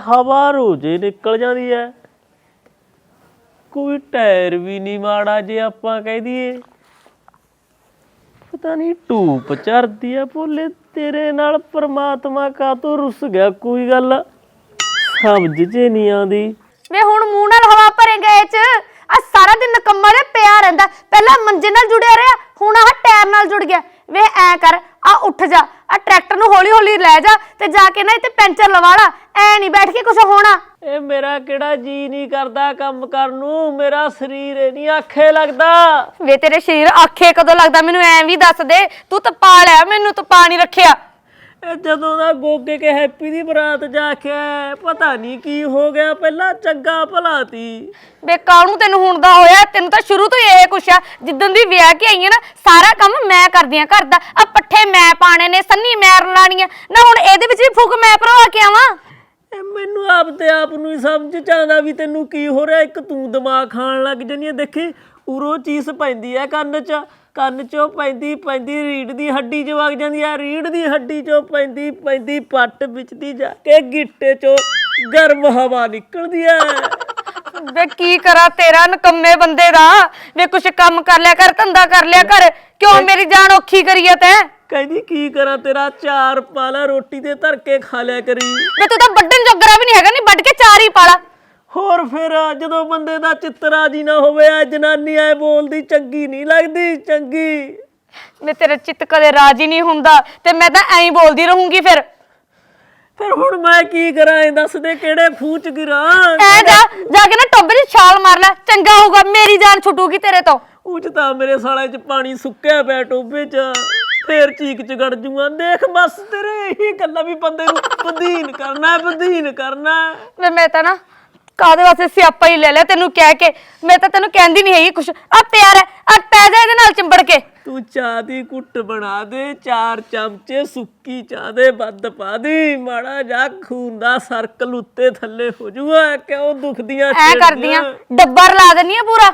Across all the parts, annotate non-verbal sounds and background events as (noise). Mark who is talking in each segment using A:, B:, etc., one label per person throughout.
A: ਹਵਾ ਰੋਜੇ ਨਿਕਲ ਜਾਂਦੀ ਹੈ ਕੋਈ ਟਾਇਰ ਵੀ ਨਹੀਂ ਮਾੜਾ ਜੇ ਆਪਾਂ ਕਹਿ ਦਈਏ। ਪਤਾ ਨਹੀਂ ਟੂਪ ਚੜਦੀ ਆ ਭੋਲੇ, ਤੇਰੇ ਨਾਲ ਪ੍ਰਮਾਤਮਾ ਕਾਤੋਂ ਰੁੱਸ ਗਿਆ ਕੋਈ ਗੱਲ। ਸਮਝ ਜੇ ਨਹੀਂ ਆਉਂਦੀ।
B: ਵੇ ਹੁਣ ਮੂੰਹ ਨਾਲ ਹਵਾ ਭਰੇਗਾ ਇਹ ਚ। ਆ ਸਾਰਾ ਦਿਨ ਨਕੰਮਾ ਦੇ ਪਿਆ ਰਹਿੰਦਾ। ਪਹਿਲਾਂ ਮੰਜੇ ਨਾਲ ਜੁੜਿਆ ਰਿਹਾ, ਹੁਣ ਆਹ ਟਾਇਰ ਨਾਲ ਜੁੜ ਗਿਆ। ਵੇ ਐ ਕਰ ਆ ਉੱਠ ਜਾ। ਆ ਟਰੈਕਟਰ ਨੂੰ ਹੌਲੀ ਹੌਲੀ ਲੈ ਜਾ ਤੇ ਜਾ ਕੇ ਨਾ ਇੱਥੇ ਪੈਂਚਰ ਲਵਾ ਲਾ। ਐ ਨਹੀਂ ਬੈਠ ਕੇ ਕੁਝ ਹੋਣਾ।
A: ਇਹ ਮੇਰਾ ਕਿਹੜਾ ਜੀ ਨਹੀਂ ਕਰਦਾ ਕੰਮ ਕਰਨ ਨੂੰ? ਮੇਰਾ ਸਰੀਰ ਇਹ ਨਹੀਂ ਆਖੇ ਲੱਗਦਾ।
B: ਵੇ ਤੇਰੇ ਸਰੀਰ ਆਖੇ ਕਦੋਂ ਲੱਗਦਾ? ਮੈਨੂੰ ਐ ਵੀ ਦੱਸ ਦੇ। ਤੂੰ ਤਾਂ ਪਾ ਲਿਆ ਮੈਨੂੰ ਤਾਂ ਪਾ ਨਹੀਂ ਰੱਖਿਆ।
A: ਇਹ ਜਦੋਂ ਦਾ ਗੋਗੇ ਕੇ ਹੈਪੀ ਦੀ ਬਰਾਤ ਜਾ ਕੇ ਆਇਆ, ਪਤਾ ਨਹੀਂ ਕੀ ਹੋ ਗਿਆ ਪਹਿਲਾਂ ਚੰਗਾ ਭਲਾ ਤੀ।
B: ਵੇ ਕਾਹਨੂੰ ਤੈਨੂੰ ਹੁਣ ਦਾ ਹੋਇਆ? ਤੈਨੂੰ ਤਾਂ ਸ਼ੁਰੂ ਤੋਂ ਹੀ ਇਹ ਕੁਛ ਆ। ਜਿੱਦਣ ਦੀ ਵਿਆਹ ਕੇ ਆਈ ਆ ਨਾ ਸਾਰਾ ਕੰਮ ਮੈਂ ਕਰਦੀ ਆ ਘਰ ਦਾ। ਆ ਪੱਠੇ ਮੈਂ ਪਾਣੇ ਨੇ ਸੰਨੀ ਮੈਂ ਰਲਾਣੀ ਆ। ਨਾ ਹੁਣ ਇਹਦੇ ਵਿੱਚ ਵੀ ਫੁੱਕ ਮੈਂ ਭਰਵਾ ਕੇ ਆਵਾਂ?
A: ਇਹ ਮੈਨੂੰ ਆਪਦੇ ਆਪ ਨੂੰ ਹੀ ਸਮਝ ਚ ਆਉਂਦਾ ਵੀ ਤੈਨੂੰ ਕੀ ਹੋ ਰਿਹਾ। ਇੱਕ ਤੂੰ ਦਿਮਾਗ ਖਾਣ ਲੱਗ ਜੰਨੀ ਹੈ ਦੇਖੀ ਉਰੋ ਚੀਜ਼ ਪੈਂਦੀ ਹੈ ਕੰਨ 'ਚ। ਕੰਨ 'ਚੋਂ ਪੈਂਦੀ ਪੈਂਦੀ ਰੀੜ ਦੀ ਹੱਡੀ 'ਚ ਵਗ ਜਾਂਦੀ ਹੈ ਰੀੜ ਦੀ ਹੱਡੀ 'ਚੋਂ ਪੈਂਦੀ ਪੈਂਦੀ ਪੱਟ ਵਿੱਚ ਦੀ ਜਾ ਕੇ ਗਿੱਟੇ 'ਚੋਂ ਗਰਮ ਹਵਾ ਨਿਕਲਦੀ ਹੈ
B: ਵੇ ਕੀ ਕਰਾਂ ਤੇਰਾ ਨਕੰਮੇ ਬੰਦੇ ਦਾ। ਵੇ ਕੁਛ ਕੰਮ ਕਰ ਲਿਆ ਕਰ ਧੰਦਾ ਕਰ ਲਿਆ ਕਰ। ਕਿਉਂ ਮੇਰੀ ਜਾਨ ਔਖੀ ਕਰੀਏ ਤੈਂ?
A: ਕਹਿੰਦੀ ਕੀ ਕਰਾਂ ਤੇਰਾ ਚਾਰ ਪਾਲਾ ਰੋਟੀ ਦੇ ਧਰ ਕੇ ਖਾ ਲਿਆ ਕਰੀ।
B: ਵੇ ਤੂੰ ਤਾਂ ਵੱਢਣ ਜੋਗਰਾ ਵੀ ਨਹੀਂ ਹੈਗਾ ਨਹੀਂ ਵੱਢ ਕੇ ਚਾਰ ਹੀ ਪਾਲਾ।
A: ਹੋਰ ਫਿਰ ਜਦੋਂ ਬੰਦੇ ਦਾ ਚਿੱਤ ਰਾਜੀ ਨਾ ਹੋਵੇ ਆ ਜਨਾਨੀ ਐ ਬੋਲਦੀ ਚੰਗੀ ਨਹੀਂ ਲੱਗਦੀ ਚੰਗੀ।
B: ਵੇ ਤੇਰਾ ਚਿੱਤ ਕਦੇ ਰਾਜੀ ਨਹੀਂ ਹੁੰਦਾ ਤੇ ਮੈਂ ਤਾਂ ਐਂ ਬੋਲਦੀ ਰਹੂੰਗੀ ਫਿਰ।
A: ਫਿਰ ਹੁਣ ਮੈਂ ਕੀ ਕਰਾਂ ਇਹ ਦੱਸ ਦੇ ਕਿਹੜੇ ਫੂਚ ਗਿਰਾਂ।
B: ਐ ਜਾ ਜਾ ਕੇ ਨਾ ਟੱਬੇ 'ਚ ਛਾਲ ਮਾਰ ਲੈ ਚੰਗਾ ਹੋਊਗਾ ਮੇਰੀ ਜਾਨ ਛੁੱਟੂਗੀ ਤੇਰੇ ਤੋਂ।
A: ਉੱਚ ਤਾਂ ਮੇਰੇ ਸਾਲੇ 'ਚ ਪਾਣੀ ਸੁੱਕਿਆ ਪਿਆ ਟੋਬੇ 'ਚ। ਫੇਰ ਚੀਕ ਚ ਗੜ ਜੂਆਂ ਦੇਖ ਬਸ ਤੇਰੇ ਇਹੀ ਗੱਲਾਂ ਵੀ ਬੰਦੇ ਨੂੰ (laughs) ਬਧੀਨ ਕਰਨਾ ਬਧੀਨ ਕਰਨਾ।
B: ਵੇ ਮੈਂ ਤਾਂ ਨਾ ਕਾਦੇ ਵਾਸਤੇ ਸਿਆਪਾ ਹੀ ਲੈ ਲਿਆ? ਤੈਨੂੰ ਕਹਿ ਕੇ। ਮੈਂ ਤਾਂ ਤੈਨੂੰ ਕਹਿੰਦੀ ਨਹੀਂ ਹੈਗੀ ਕੁਛ। ਆ ਪਿਆਰ ਹੈ। ਆ ਪੈ ਜਾ ਇਹਦੇ ਨਾਲ ਚਿੰਬੜ ਕੇ।
A: ਤੂੰ ਚਾਹ ਦੀ ਕੁੱਟ ਬਣਾ ਦੇ। ਚਾਰ ਚਮਚੇ ਸੁੱਕੀ ਚਾਹ ਦੇ ਵੱਧ ਪਾ ਦੀ। ਮਾੜਾ ਜਾ ਖੂਨ ਦਾ ਸਰਕਲ ਉੱਤੇ ਥੱਲੇ ਹੋ ਜੂਗਾ। ਕਿਉਂ ਦੁਖਦੀਆਂ
B: ਐ ਕਰਦੀਆਂ। ਡੱਬਾ ਰਲਾ ਦਿੰਨੀ ਆ ਪੂਰਾ।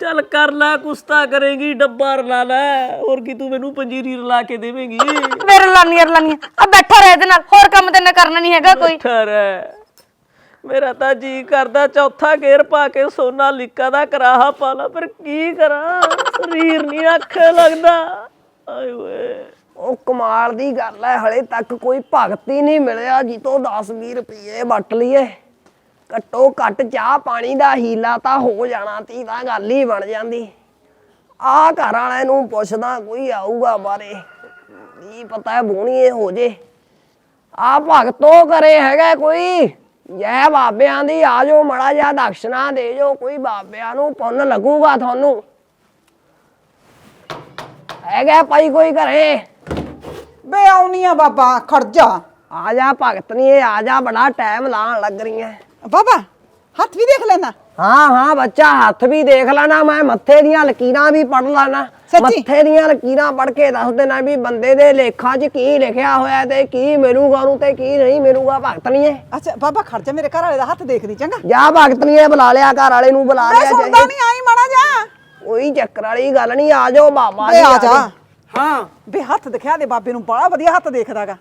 A: ਚੱਲ ਕਰ ਲੈ ਕੁਸਤਾ ਕਰੇਗੀ ਡੱਬਾ ਰਲਾ ਲੈ। ਹੋਰ ਕੀ ਤੂੰ ਮੈਨੂੰ ਪੰਜੀਰੀ ਰਲਾ ਕੇ ਦੇਵੇਂਗੀ?
B: ਮੇਰੇ ਲਾਨੀ ਲਾਨੀ ਆ ਬੈਠਾ ਰਹਿ ਇਹਦੇ ਨਾਲ। ਹੋਰ ਕੰਮ ਤੈਨੇ ਕਰਨਾ ਨਹੀਂ ਹੈਗਾ ਕੋਈ।
A: ਠਰ ਮੇਰਾ ਤਾਂ ਜੀ ਕਰਦਾ ਚੌਥਾ ਗੇਰ ਪਾ ਕੇ ਸੋਨਾ ਲਿਕਾ ਦਾ ਕਰਾਹਾ ਪਾ ਲਾ, ਪਰ ਕੀ ਕਰਾਂ? ਸਰੀਰ ਨਹੀਂ ਅੱਖੇ ਲੱਗਦਾ। ਆਏ ਓਏ।
C: ਉਹ ਕਮਾਲ ਦੀ ਗੱਲ ਹੈ ਹਲੇ ਤੱਕ ਕੋਈ ਭਗਤ ਹੀ ਨਹੀਂ ਮਿਲਿਆ ਜਿੱਤੋਂ 10-20 ਰੁਪਏ ਵਟ ਲਈਏ। ਘੱਟੋ ਘੱਟ ਚਾਹ ਪਾਣੀ ਦਾ ਹੀਲਾ ਤਾਂ ਹੋ ਜਾਣਾ ਤੀ ਤਾਂ ਗੱਲ ਹੀ ਬਣ ਜਾਂਦੀ। ਆ ਘਰ ਵਾਲਿਆਂ ਨੂੰ ਪੁੱਛਦਾ ਕੋਈ ਆਊਗਾ ਬਾਰੇ। ਕੀ ਪਤਾ ਬੋਣੀਏ ਹੋ ਜੇ। ਆ ਭਗਤੋ ਕਰੇ ਹੈਗਾ ਕੋਈ। ਜੈ ਬਾਬਿਆਂ ਦੀ ਆ ਜਾਓ ਮੜਾ ਜਿਹਾ ਦਕਸ਼ਨਾ ਦੇ ਜੋ ਕੋਈ ਬਾਬਿਆਂ ਨੂੰ ਪੁੰਨ ਲੱਗੂਗਾ ਤੁਹਾਨੂੰ। ਹੈਗਾ ਭਾਈ ਕੋਈ ਘਰੇ?
D: ਬੇ ਆਉਣੀ ਆ ਬਾਬਾ ਖੜ ਜਾ।
C: ਆ ਜਾ ਭਗਤ ਨਹੀਂ ਆ ਜਾ ਬੜਾ ਟਾਈਮ ਲਾਣ ਲੱਗ ਰਹੀਆਂ
D: ਬਾਬਾ ਹੱਥ ਵੀ ਦੇਖ ਲੈਣਾ।
C: ਹਾਂ ਹਾਂ ਬੱਚਾ ਹੱਥ ਵੀ ਦੇਖ ਲੈਣਾ ਮੈਂ ਮੱਥੇ ਦੀਆਂ ਲਕੀਰਾਂ ਵੀ ਪੜ ਲੈਣਾ।
D: ਸੱਚੀ?
C: ਮੱਥੇ ਦੀਆਂ ਲਕੀਰਾਂ ਪੜ ਕੇ ਦੱਸ ਦੇਣਾ ਵੀ ਬੰਦੇ ਦੇ ਲੇਖਾਂ 'ਚ ਕੀ ਲਿਖਿਆ ਹੋਇਆ ਤੇ ਕੀ ਮਿਲੂਗਾ ਉਹਨੂੰ ਤੇ ਕੀ ਨਹੀਂ ਮਿਲੂਗਾ ਭਗਤ ਨਹੀਂ
D: ਅੱਛਾ ਬਾਬਾ ਖੜ ਜਾ ਮੇਰੇ ਘਰ ਵਾਲੇ ਦਾ ਹੱਥ ਦੇਖਦੀ ਚੰਗਾ।
C: ਜਾ ਭਗਤ ਨਹੀਂ ਬੁਲਾ ਲਿਆ ਘਰ ਵਾਲੇ ਨੂੰ ਬੁਲਾ
D: ਮੈਂ
C: ਲਿਆ
D: ਸੁਣਦਾ ਨਹੀਂ ਆਈ ਮਾੜਾ ਜਾ।
C: ਕੋਈ ਚੱਕਰ ਵਾਲੀ ਗੱਲ ਨਹੀਂ ਆ ਜਾਓ ਬਾਬਾ
D: ਬੇ
C: ਜੀ
D: ਆ ਜਾ। ਹਾਂ। ਬੇ ਹੱਥ ਦਿਖਿਆ ਦੇ ਬਾਬੇ ਨੂੰ ਬੜਾ ਵਧੀਆ ਹੱਥ ਦੇਖਦਾਗਾ।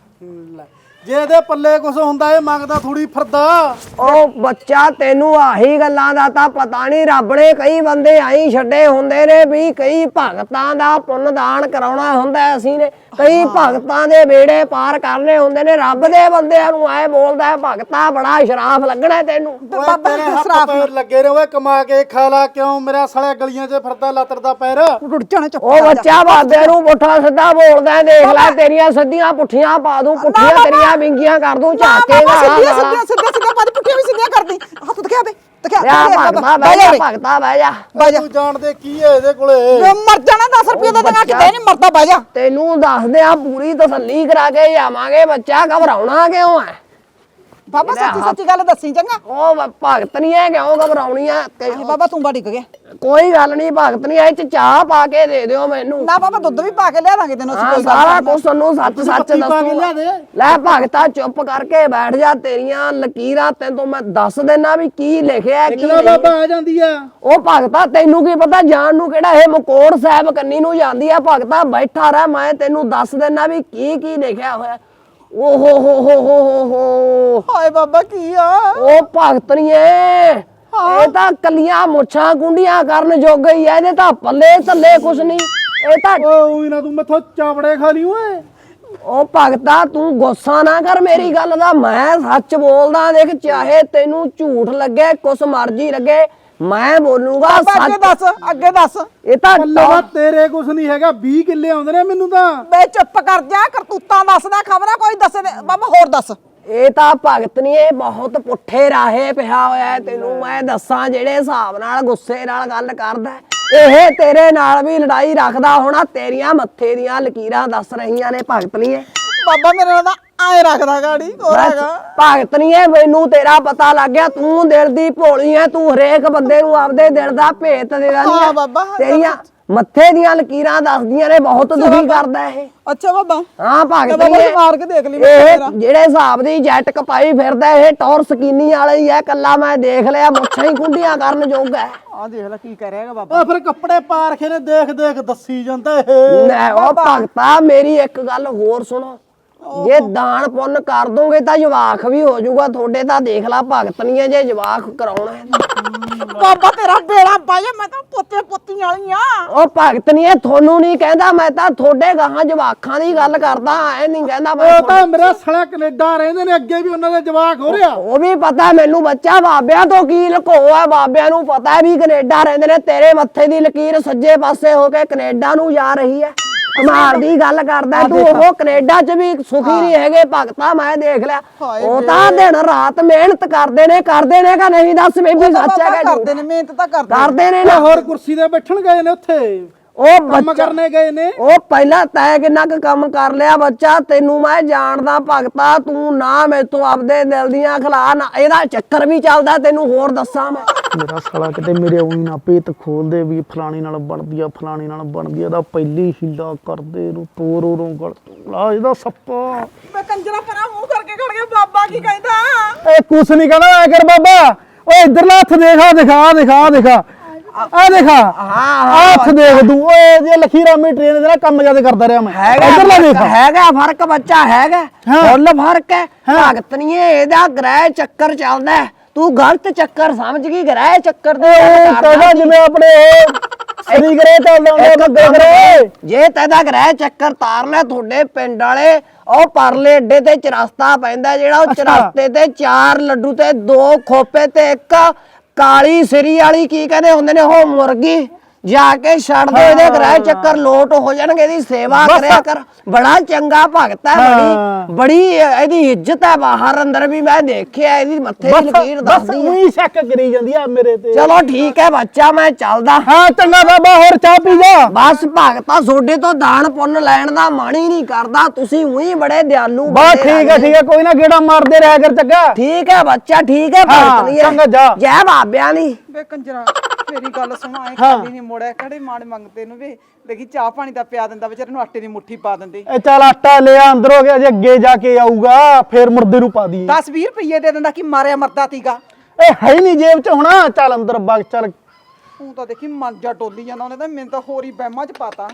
E: ਜੇ ਇਹਦੇ ਪੱਲੇ ਕੁਝ ਹੁੰਦਾ ਇਹ ਮੰਗਦਾ ਥੋੜੀ ਫਿਰਦਾ।
C: ਉਹ ਬੱਚਾ ਤੈਨੂੰ ਆਹੀ ਗੱਲਾਂ ਦਾ ਤਾਂ ਪਤਾ ਨਹੀਂ ਰੱਬ ਨੇ ਕਈ ਬੰਦੇ ਆਈ ਛੱਡੇ ਹੁੰਦੇ ਨੇ ਵੀ ਕਈ ਭਗਤਾਂ ਦਾ ਪੁੰਨ ਦਾਨ ਕਰਾਉਣਾ ਹੁੰਦਾ ਅਸੀਂ ਨੇ ਕਈ ਭਗਤਾਂ ਦੇ ਬੇੜੇ ਪਾਰ ਕਰਨੇ ਹੁੰਦੇ ਨੇ ਰੱਬ ਦੇ ਬੰਦਿਆਂ ਨੂੰ ਐ ਬੋਲਦਾ ਹੈ ਭਗਤਾ ਬੜਾ ਸ਼ਰਾਫ ਲੱਗਣਾ ਤੈਨੂੰ।
E: ਓਏ
D: ਬਾਬਾ
E: ਤੇਰੇ ਹੱਥ
D: ਸਰਾਫ
E: ਪੈਰ ਲੱਗੇ ਰਹੇ ਓਏ ਕਮਾ ਕੇ ਖਾ ਲਾ ਕਿਉਂ ਮੇਰਾ ਸਾਲਿਆ ਗਲੀਆਂ 'ਚ ਫਿਰਦਾ ਲੱਤਰਦਾ ਪੈਰ।
D: ਰੁੜ ਜਾਣਾ ਚੁੱਪ
C: ਉਹ ਬੱਚਾ ਬਾਬੇ ਨੂੰ ਪੁੱਠਾ ਸਿੱਧਾ ਬੋਲਦਾ ਹੈ, ਦੇਖ ਲੈ ਤੇਰੀਆਂ ਸਿੱਧੀਆਂ ਪੁੱਠੀਆਂ ਪਾ ਦੂੰ ਪੁੱਠੀਆਂ ਤੇਰੀਆਂ ਵਿੰਗੀਆਂ ਕਰ ਦੂੰ ਝਾਕੇ
D: ਬਾਬਾ ਸਿੱਧੀਆਂ
C: ਨਾਲ
D: ਸਿੱਧੀਆਂ ਸਿੱਧੀਆਂ ਸਿੱਧੀਆਂ ਪਾ ਦੇ ਪੁੱਠੀਆਂ ਵੀ ਸਿੱਧੀਆਂ ਕਰਦੀ। ਹੱਥ ਦਿਖਾ ਦੇ ਦਿਖਾ
C: ਯਾ
D: ਦਿਖਾ,
C: ਭਗਤਾ
D: ਬਹਿ
C: ਬਹਿ
D: ਜਾ
C: ਜਾ
D: ਉਰੇ।
C: ਭਗਤਾ ਬਹਿ ਜਾ।
D: ਬਹਿ ਜਾ।
E: ਤੂੰ ਜਾਣਦੇ ਕੀ ਹੈ ਇਹਦੇ ਕੋਲੇ?
D: ਜੋ ਮਰ ਜਾਣਾ 10 ਰੁਪਏ ਦਾ ਤਾਂ
C: ਬੱਚਾ।
D: ਕਿਤੇ ਨਹੀਂ ਮਰਦਾ ਬਹਿ ਜਾ।
C: ਤੈਨੂੰ ਦੱਸਦੇ ਆ ਪੂਰੀ ਤਸੱਲੀ ਕਰਾ ਕੇ ਜਾਵਾਂਗੇ ਬੱਚਾ ਘਬਰਾਉਣਾ ਕਿਉਂ ਹੈ?
D: ਬਾਬਾ ਸੱਚੀ ਸੱਚੀ ਗੱਲ ਦੱਸੀ ਚੰਗਾ।
C: ਉਹ ਭਗਤ ਨਹੀਂ ਹੈ ਕਿਉਂ ਘਬਰਾਉਣੀ ਆ ਤੇ
D: ਬਾਬਾ ਤੂੰ ਬਾ ਡਿੱਗ ਗਿਆ।
C: ਕੋਈ ਗੱਲ ਨਹੀਂ ਭਗਤ ਨਹੀਂ ਇਹ ਚ ਚਾਹ ਪਾ ਕੇ ਦੇ ਦਿਓ ਮੈਨੂੰ।
D: ਨਾ ਬਾਬਾ ਦੁੱਧ ਵੀ ਪਾ ਕੇ ਲਿਆ ਦਾਂਗੇ ਤੈਨੂੰ ਅਸੀਂ
C: ਹਾਂ
D: ਕੋਈ ਗੱਲ
C: ਸਾਰਾ
D: ਨਹੀਂ।
C: ਕੁਝ ਤੁਹਾਨੂੰ ਸੱਚ ਸੱਚ
E: ਪੱਤੀ ਪਾ ਕੇ ਲਿਆ
C: ਦੱਸੂਗਾ
E: ਦੇ।
C: ਲੈ ਭਗਤਾ ਚੁੱਪ ਕਰਕੇ ਬੈਠ ਜਾ ਤੇਰੀਆਂ ਲਕੀਰਾਂ ਤੈਨੂੰ ਮੈਂ ਦੱਸ ਦੇਣਾ ਵੀ ਕੀ ਲਿਖਿਆ ਕੀ ਨਹੀਂ।
E: ਬਾਬਾ ਆ ਜਾਂਦੀ ਆ।
C: ਉਹ ਭਗਤਾ ਤੈਨੂੰ ਕੀ ਪਤਾ ਜਾਣ ਨੂੰ ਕਿਹੜਾ ਇਹ ਮਕੋੜ ਸਾਹਿਬ ਕੰਨੀ ਨੂੰ ਜਾਂਦੀ ਆ। ਭਗਤਾ ਬੈਠਾ ਰਹਿ ਮੈਂ ਤੈਨੂੰ ਦੱਸ ਦੇਣਾ ਵੀ ਕੀ ਕੀ ਲਿਖਿਆ ਹੋਇਆ। ਓ ਹੋ ਹੋ ਹੋ ਹੋ ਹੋ ਹੋ।
D: ਬਾਬਾ ਕੀ ਆ?
C: ਉਹ ਭਗਤ ਨਹੀਂ ਏ ਇਹ ਤਾਂ ਕੱਲੀਆਂ ਮੁੱਛਾਂ ਗੁੰਡੀਆਂ ਕਰਨ ਜੋਗ ਹੀ ਐ। ਇਹਦੇ ਤਾਂ ਪੱਲੇ ਥੱਲੇ ਕੁਛ ਨਹੀਂ ਇਹ ਤਾਂ
E: ਓਏ ਉਹੀ ਨਾ ਤੂੰ ਮੈਥੋਂ ਚਾਵੜੇ ਖਾ ਲਈ ਓਏ
C: ਉਹ ਭਗਤਾ ਤੂੰ ਗੁੱਸਾ ਨਾ ਕਰ ਮੇਰੀ ਗੱਲ ਦਾ। ਮੈਂ ਸੱਚ ਬੋਲਦਾ ਦੇਖ ਚਾਹੇ ਤੈਨੂੰ ਝੂਠ ਲੱਗੇ ਕੁਛ ਮਰਜ਼ੀ ਲੱਗੇ ਮੈਂ ਬੋਲੂੰਗਾ
D: ਅੱਗੇ
C: ਸੱਚ।
D: ਦੱਸ ਅੱਗੇ ਦੱਸ।
C: ਇਹ ਤਾਂ
E: ਪੱਲੇ ਦਾ ਤੇਰੇ ਕੁਛ ਨਹੀਂ ਹੈਗਾ 20 ਕਿੱਲੇ ਆਉਂਦੇ ਨੇ ਮੈਨੂੰ ਤਾਂ।
D: ਬੇ ਚੁੱਪ ਕਰ ਜਾ ਕਰਤੂਤਾਂ ਦੱਸਦਾ ਖਬਰਾਂ ਕੋਈ ਦੱਸੇ ਦੇ। ਬਾਬਾ ਹੋਰ ਦੱਸ।
C: ਇਹ ਤਾਂ ਭਗਤ ਨਹੀਂ ਇਹ ਬਹੁਤ ਪੁੱਠੇ ਰਾਹੇ ਪਿਆ ਹੋਇਆ ਹੈ। ਤੈਨੂੰ। ਮੈਂ ਦੱਸਾਂ ਜਿਹੜੇ ਹਿਸਾਬ ਨਾਲ ਗੁੱਸੇ ਨਾਲ ਗੱਲ ਕਰਦਾ। ਇਹ ਤੇਰੇ ਨਾਲ ਵੀ ਲੜਾਈ ਰੱਖਦਾ ਹੋਣਾ। ਤੇਰੀਆਂ ਮੱਥੇ ਦੀਆਂ ਲਕੀਰਾਂ ਦੱਸ ਰਹੀਆਂ ਨੇ ਭਗਤ ਨਹੀਂ ਇਹ।
D: ਬਾਬਾ ਮੇਰੇ ਨਾਲ ਐ ਰੱਖਦਾ ਗਾੜੀ ਹੈਗਾ।
C: ਭਗਤ ਨਹੀਂ ਇਹ ਮੈਨੂੰ ਤੇਰਾ ਪਤਾ ਲੱਗ ਗਿਆ ਤੂੰ ਦਿਲ ਦੀ ਭੋਲੀ ਐ ਤੂੰ ਹਰੇਕ ਬੰਦੇ ਨੂੰ ਆਪਦੇ ਦਿਲ ਦਾ ਭੇਤ ਦੇ ਦਿੰਦੀ
D: ਹਾਂ
C: ਐ
D: ਬਾਬਾ।
C: ਤੇਰੀਆਂ ਮੱਥੇ ਦੀਆਂ ਲਕੀਰਾਂ ਦੱਸਦੀਆਂ ਨੇ ਬਹੁਤ ਦੁਖੀ ਕਰਦਾ ਇਹ।
D: ਅੱਛਾ ਬਾਬਾ।
C: ਹਾਂ ਭਗਤ
D: ਬਾਬਾ
C: ਨਹੀਂ
D: ਜੀ ਮਾਰ ਕੇ ਦੇਖ ਲਈ ਮੈਂ
C: ਇਹ
D: ਤੇਰਾ।
C: ਜਿਹੜੇ ਹਿਸਾਬ ਦੀ ਜੈਟ ਕਪਾਈ ਫਿਰਦਾ ਇਹ ਟੌਰ ਸਕੀਨੀ ਵਾਲਾ ਹੀ ਐ ਕੱਲਾ ਮੈਂ ਦੇਖ ਲਿਆ ਮੁੱਛਾਂ ਹੀ ਗੁੰਡੀਆਂ ਕਰਨ ਜੋਗਾ ਹੈ
D: ਆ ਦੇਖ ਲੈ ਕੀ ਕਰੇਗਾ ਬਾਬਾ।
E: ਓ ਫਿਰ ਕੱਪੜੇ ਪਾ ਰਖੇ ਨੇ ਦੇਖ ਦੇਖ ਦੱਸੀ ਜਾਂਦਾ ਇਹ।
C: ਲੈ ਉਹ ਭਗਤਾ ਮੇਰੀ ਇੱਕ ਗੱਲ ਹੋਰ ਸੁਣੋ। ਜੇ ਦਾਨ ਪੁੰਨ ਕਰ ਦੋਗੇ ਤਾਂ ਜਵਾਖ ਵੀ ਹੋ ਜਾਊਗਾ। ਤੁਹਾਡੇ ਤਾਂ ਦੇਖ ਲਾ ਭਗਤ ਨਹੀਂ ਹੈ ਜੇ ਜਵਾਖ ਕਰਾਉਣਾ ਹੈ
D: ਬਾਬਾ ਤੇਰਾ ਬੇੜਾ ਪਾਇਆ ਮੈਂ ਤਾਂ ਪੋਤੇ ਪੋਤੀਆਂ ਵਾਲੀਆਂ
C: ਉਹ ਭਗਤ ਨਹੀਂ ਇਹ ਤੁਹਾਨੂੰ ਨਹੀਂ ਕਹਿੰਦਾ ਮੈਂ ਤਾਂ ਤੁਹਾਡੇ ਗਾਹਾਂ ਜਵਾਖਾਂ ਦੀ ਗੱਲ ਕਰਦਾ ਐ ਨਹੀਂ ਕਹਿੰਦਾ ਮੈਂ
E: ਉਹ ਤਾਂ ਮੇਰਾ ਸੜਾ ਕੈਨੇਡਾ ਰਹਿੰਦੇ ਨੇ ਅੱਗੇ ਵੀ ਉਹਨਾਂ ਦੇ ਜਵਾਕ ਹੋ ਰਿਹਾ।
C: ਉਹ ਵੀ ਪਤਾ ਮੈਨੂੰ ਬੱਚਾ ਬਾਬਿਆਂ ਤੋਂ ਕੀ ਲੁਕੋ ਹੈ ਬਾਬਿਆਂ ਨੂੰ ਪਤਾ ਹੈ ਵੀ ਕੈਨੇਡਾ ਰਹਿੰਦੇ ਨੇ ਤੇਰੇ ਮੱਥੇ ਦੀ ਲਕੀਰ ਸੱਜੇ ਪਾਸੇ ਹੋ ਕੇ ਕੈਨੇਡਾ ਨੂੰ ਜਾ ਰਹੀ ਹੈ। ਕਮਾਲ ਦੀ ਗੱਲ ਕਰਦਾ ਤੂੰ ਉਹ ਕੈਨੇਡਾ 'ਚ ਵੀ ਸੁਖੀ ਨਹੀਂ ਹੈਗੇ ਭਗਤਾ ਮੈਂ ਦੇਖ ਲਿਆ। ਉਹ ਤਾਂ ਦਿਨ ਰਾਤ ਮਿਹਨਤ ਕਰਦੇ ਨੇ ਕਰਦੇ ਨੇ ਕਿ ਨਹੀਂ ਦੱਸ ਬੇਬੀ ਸੱਚ ਹੈ ਕਿ
D: ਕਰਦੇ ਨੇ ਮਿਹਨਤ ਤਾਂ ਕਰਦੇ ਨੇ।
C: ਕਰਦੇ ਨੇ ਨਾ।
E: ਹੋਰ ਕੁਰਸੀ ਤੇ ਬੈਠਣ ਗਏ ਨੇ ਉੱਥੇ।
C: ਉਹ
E: ਕੰਮ
C: ਬੱਚਾ
E: ਕਰਨੇ ਗਏ ਨੇ।
C: ਉਹ ਪਹਿਲਾਂ ਤੈ ਕਿੰਨਾ ਕੁ ਕੰਮ ਕਰ ਲਿਆ ਬੱਚਾ ਤੈਨੂੰ ਮੈਂ ਜਾਣਦਾ ਭਗਤਾ ਤੂੰ ਨਾ ਮੈਥੋਂ ਆਪਦੇ ਦਿਲ ਦੀਆਂ ਖਲਾ ਨਾ। ਇਹਦਾ ਚੱਕਰ ਵੀ ਚੱਲਦਾ ਤੈਨੂੰ ਹੋਰ ਦੱਸਾਂ ਮੈਂ।
F: ਮੇਰਾ ਸਾਲਾ ਕਿਤੇ ਮੇਰੇ ਉਹੀ ਨਾ ਪੇਤ ਖੋਲਦੇ ਵੀ ਫਲਾਣੀ ਨਾਲ ਬਣਦੀ ਆ ਫਲਾਣੀ ਨਾਲ ਬਣਦੀ ਆ ਦਾ ਪਹਿਲੀ ਹਿੱਲਾ ਕਰਦੇ ਨੂੰ ਤੋਰੋ ਰੋਂ ਗਲ ਲਾ ਇਹਦਾ ਸੱਪਾ।
D: ਮੈਂ ਕੰਜਰਾ ਪਰਾਂ ਮੂੰਹ ਕਰਕੇ ਖੜ ਗਿਆ ਬਾਬਾ ਕੀ ਕਹਿੰਦਾ?
E: ਏ ਕੁਛ ਨਹੀਂ ਕਹਿਣਾ ਐ ਕਰ ਬਾਬਾ। ਓਏ ਇਧਰਲਾ ਹੱਥ ਦੇਖਾ ਦਿਖਾ ਦਿਖਾ ਦਿਖਾ। ਆ ਦੇਖਾ।
C: ਹਾਂ
E: ਹੱਥ ਦੇਖ ਤੂੰ। ਓਏ ਜੇ ਲਖੀਰਾ ਮੀ ਟ੍ਰੇਨ ਦੇ ਨਾਲ ਕੰਮ ਜ਼ਿਆਦਾ ਕਰਦਾ ਰਿਹਾ ਮੈਂ।
C: ਹੈਗਾ
E: ਇਧਰਲਾ ਦੇਖ।
C: ਹੈਗਾ ਫ਼ਰਕ ਬੱਚਾ ਹੈਗਾ। ਫੁੱਲ ਫ਼ਰਕ ਹੈ। ਭਗਤ ਨਹੀਂ ਇਹਦਾ ਗ੍ਰਹਿ ਚੱਕਰ ਚੱਲਦਾ। ਤੂੰ ਗਲਤ ਚੱਕਰ ਸਮਝ ਗਈ ਗ੍ਰਹਿ ਚੱਕਰ ਦੇ
E: ਕਹਿੰਦਾ ਜਿਵੇਂ ਆਪਣੇ ਸ੍ਰੀ ਗਰੇ ਚੱਲਦਾ ਹੁੰਦਾ
C: ਇੱਕ
E: ਬੱਗੇ
C: ਕੰਮ
E: ਗਰੇ
C: ਕਰੋ, ਜੇ ਤੈਦਾ ਗ੍ਰਹਿ ਚੱਕਰ ਤਾਰਨਾ ਤੁਹਾਡੇ ਪਿੰਡ ਵਾਲੇ ਉਹ ਪਰਲੇ ਅੱਡੇ ਤੇ ਚਰਸਤਾ ਪੈਂਦਾ ਜਿਹੜਾ ਉਹ ਚਰਸਤੇ ਤੇ ਚਾਰ ਲੱਡੂ ਤੇ ਦੋ ਖੋਪੇ ਤੇ ਇੱਕ ਕਾਲੀ ਸਿਰੀ ਵਾਲੀ ਕੀ ਕਹਿੰਦੇ ਹੁੰਦੇ ਨੇ ਉਹ ਮੁਰਗੀ? ਜਾ ਕੇ ਛੱਡ ਦੋ ਇਹਦੇ ਗ੍ਰਹਿ ਚੱਕਰ ਲੋਟ ਹੋ ਜਾਣਗੇ ਇਹਦੀ ਸੇਵਾ ਕਰਿਆ ਕਰ। ਬੜਾ ਚੰਗਾ ਭਗਤ ਹੈ। ਬੜੀ ਬੜੀ ਇਹਦੀ ਇੱਜ਼ਤ ਹੈ ਬਾਹਰ ਅੰਦਰ ਵੀ ਮੈਂ ਦੇਖਿਆ ਇਹਦੀ ਮੱਥੇ ਦੀ ਲਕੀਰ
E: ਬਸ
C: ਦੱਸਦੀ ਹੈ।
E: ਉਹੀ ਸ਼ੱਕ ਕਰੀ ਜਾਂਦੀ ਆ ਮੇਰੇ ਤੇ।
C: ਚਲੋ ਠੀਕ ਹੈ ਬੱਚਾ ਮੈਂ ਚੱਲਦਾ।
E: ਹਾਂ ਚੰਗਾ ਬਾਬਾ ਹੋਰ ਚਾਹ ਪੀ ਜਾ।
C: ਬਸ ਭਗਤਾ ਤੁਹਾਡੇ ਤੋਂ ਦਾਨ ਪੁੰਨ ਲੈਣ ਦਾ ਮਨ ਹੀ ਨਹੀਂ ਕਰਦਾ ਤੁਸੀਂ ਉਹੀ ਬੜੇ ਦਿਆਲੂ
E: ਬਸ ਠੀਕ ਹੈ। ਠੀਕ ਹੈ ਕੋਈ ਨਾ ਗੇੜਾ ਮਾਰਦੇ ਰਿਹਾ ਕਰ ਚੱਗਾ।
C: ਠੀਕ ਹੈ ਬੱਚਾ ਠੀਕ ਹਾਂ, ਭਗਤ ਨਹੀਂ
E: ਚੰਗਾ ਜਾ।
C: ਜੈ ਬਾਬਿਆਂ ਦੀ।
D: ਵੇ ਕੰਜਰਾ ਮੇਰੀ ਗੱਲ ਸੁਣ ਐ ਖਾਲੀ ਨਹੀਂ ਮੋੜਿਆ ਖੜੇ ਮਾਣ ਮੰਗਤੇ ਨੂੰ ਵੇ? ਦੇਖੀ ਚਾਹ ਪਾਣੀ ਦਾ ਪਿਆ ਦਿੰਦਾ ਵਿਚਾਰੇ ਨੂੰ ਆਟੇ ਦੀ ਮੁੱਠੀ ਪਾ ਦਿੰਦੇ।
E: ਇਹ ਚੱਲ ਆਟਾ ਲਿਆ ਅੰਦਰ ਹੋ ਗਿਆ ਜੇ ਅੱਗੇ ਜਾ ਕੇ ਆਊਗਾ ਫੇਰ ਮੁਰਦੇ ਨੂੰ ਪਾ ਦੀ।
D: 10 20 ਰੁਪਏ ਦੇ ਦਿੰਦਾ ਕਿ ਮਾਰਿਆ ਮਰਦਾ ਤੀਗਾ।
E: ਇਹ ਹੈ ਨਹੀਂ ਜੇਬ ਚ ਹੋਣਾ। ਚੱਲ ਅੰਦਰ ਬਗ ਚੱਲ।
D: ਤੂੰ ਤਾਂ ਦੇਖੀ ਮੰਜਾ ਟੋਲੀ ਜਾਂਦਾ ਉਹਨੇ ਤਾਂ ਮੈਨੂੰ ਤਾਂ ਹੋਰ ਹੀ ਬਹਿਮਾਂ ਚ ਪਾਤਾ।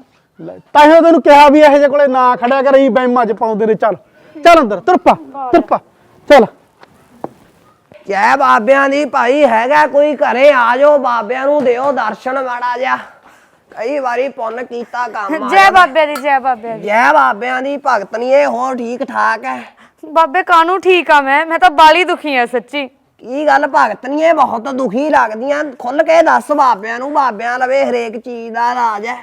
E: ਤਾਂ ਹੀ ਤੈਨੂੰ ਕਿਹਾ ਵੀ ਇਹੋ ਜਿਹੇ ਕੋਲੇ ਨਾ ਖੜਿਆ ਕਰ ਹੀ ਬੈਮਾਂ ਚ ਪਾਉਂਦੇ ਨੇ ਚੱਲ। ਚੱਲ ਅੰਦਰ ਤੁਰਪਾ ਤੁਰਪਾ ਚੱਲ।
C: ਜੈ ਬਾਬਿਆਂ ਦੀ ਭਾਈ ਹੈਗਾ ਕੋਈ ਘਰੇ ਆ ਜਾਓ ਬਾਬਿਆਂ ਨੂੰ ਦਿਓ ਦਰਸ਼ਨ ਮਾੜਾ ਜਿਹਾ। ਕਈ ਵਾਰੀ ਪੁੰਨ ਕੀਤਾ ਕੰਮ
B: ਜੈ। ਬਾਬੇ ਦੀ ਜੈ ਬਾਬੇ ਦੀ।
C: ਜੈ ਬਾਬਿਆਂ ਦੀ ਭਗਤ ਨਹੀਂ ਇਹ ਹੋਰ ਠੀਕ ਠਾਕ ਹੈ।
B: ਬਾਬੇ ਕਾਨੂੰ ਠੀਕ ਆ ਮੈਂ? ਮੈਂ ਤਾਂ ਬਾਲੀ ਦੁਖੀ ਆ ਸੱਚੀ।
C: ਕੀ ਗੱਲ ਭਗਤ ਨਹੀਂ ਇਹ? ਬਹੁਤ ਦੁਖੀ ਲੱਗਦੀਆਂ। ਖੁੱਲ ਕੇ ਦੱਸ ਬਾਬਿਆਂ ਨੂੰ। ਬਾਬਿਆਂ ਲਵੇ ਹਰੇਕ ਚੀਜ਼ ਦਾ ਰਾਜ ਹੈ।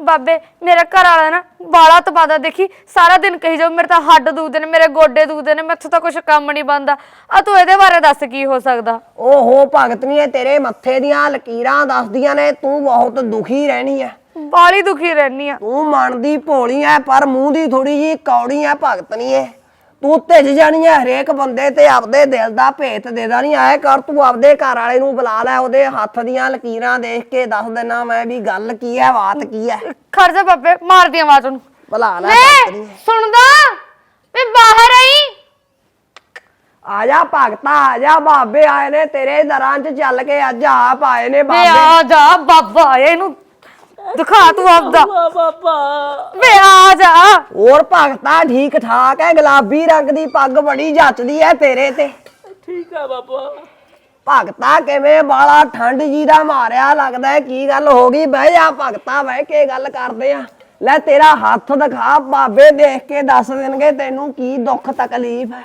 B: ਬਾਬੇ ਮੇਰਾ ਘਰ ਵਾਲਾ ਨਾ ਬਾਲਾ ਤਬਾਦਾ ਦੇਖੀ ਸਾਰਾ ਦਿਨ ਕਹੀ ਜਾਓ ਮੇਰੇ ਤਾਂ ਹੱਡ ਦੁਖਦੇ ਨੇ ਮੇਰੇ ਗੋਡੇ ਦੁਖਦੇ ਨੇ ਮੈਥੋਂ ਤਾਂ ਕੁਝ ਕੰਮ ਨਹੀਂ ਬੰਦਾ ਆ ਤੂੰ ਇਹਦੇ ਬਾਰੇ ਦੱਸ ਕੀ ਹੋ ਸਕਦਾ?
C: ਓਹੋ ਭਗਤ ਨਹੀਂ ਤੇਰੇ ਮੱਥੇ ਦੀਆਂ ਲਕੀਰਾਂ ਦੱਸਦੀਆਂ ਨੇ ਤੂੰ ਬਹੁਤ ਦੁਖੀ ਰਹਿਣੀ ਹੈ
B: ਬਾਲੀ ਦੁਖੀ ਰਹਿਨੀ ਆ।
C: ਤੂੰ ਮਨ ਦੀ ਭੋਲੀ ਐ ਪਰ ਮੂੰਹ ਦੀ ਥੋੜੀ ਜੀ ਕੌੜੀ ਐ ਭਗਤ ਨਹੀਂ ਇਹ। ਤੂੰ ਭਿੱਜ ਜਾਣੀ ਐ ਹਰੇਕ ਬੰਦੇ ਤੇ ਆਪਦੇ ਦਿਲ ਦਾ ਭੇਤ ਦੇ ਦੇਣੀ ਆਏ ਕਰ ਤੂੰ ਆਪਦੇ ਘਰ ਵਾਲੇ ਨੂੰ ਬੁਲਾ ਲੈ ਉਹਦੇ ਹੱਥ ਦੀਆਂ ਲਕੀਰਾਂ ਦੇਖ ਕੇ ਦੱਸ ਦੇਣਾ ਮੈਂ ਵੀ ਗੱਲ ਕੀ ਐ ਬਾਤ ਕੀ ਐ।
B: ਖੜ ਜਾ ਬਾਬੇ ਮਾਰਦੀ ਆਵਾਜ਼ ਉਹਨੂੰ।
C: ਬੁਲਾ ਲੈ।
B: ਸੁਣਦਾ? ਵੇ ਬਾਹਰ ਆਈ।
C: ਆ ਜਾ ਭਗਤਾ ਆ ਜਾ ਬਾਬੇ ਆਏ ਨੇ ਤੇਰੇ ਦਰਾਂ 'ਚ ਚੱਲ ਕੇ ਅੱਜ ਆਪ ਆਏ ਨੇ ਬਾਬੇ।
B: ਆ ਜਾ ਬਾਬਾ ਇਹਨੂੰ। ਦਿਖਾ ਤੂੰ ਆਪਦਾ।
A: ਬਾਬਾ
B: ਵੇ ਆ ਜਾ।
C: ਹੋਰ ਭਗਤਾ ਠੀਕ ਠਾਕ ਐ ਗੁਲਾਬੀ ਰੰਗ ਦੀ ਪੱਗ ਬੜੀ ਜੱਚਦੀ ਐ ਤੇਰੇ ਤੇ।
A: ਠੀਕ ਆ ਬਾਬਾ।
C: ਭਗਤਾ ਕਿਵੇਂ ਬਾਲਾ ਠੰਡ ਜੀ ਦਾ ਮਾਰਿਆ ਲੱਗਦਾ ਹੈ ਕੀ ਗੱਲ ਹੋ ਗਈ? ਬਹਿ ਜਾ ਭਗਤਾ ਬਹਿ ਕੇ ਗੱਲ ਕਰਦੇ ਆ। ਲੈ ਤੇਰਾ ਹੱਥ ਦਿਖਾ ਬਾਬੇ ਦੇਖ ਕੇ ਦੱਸ ਦੇਣਗੇ ਤੈਨੂੰ ਕੀ ਦੁੱਖ ਤਕਲੀਫ ਹੈ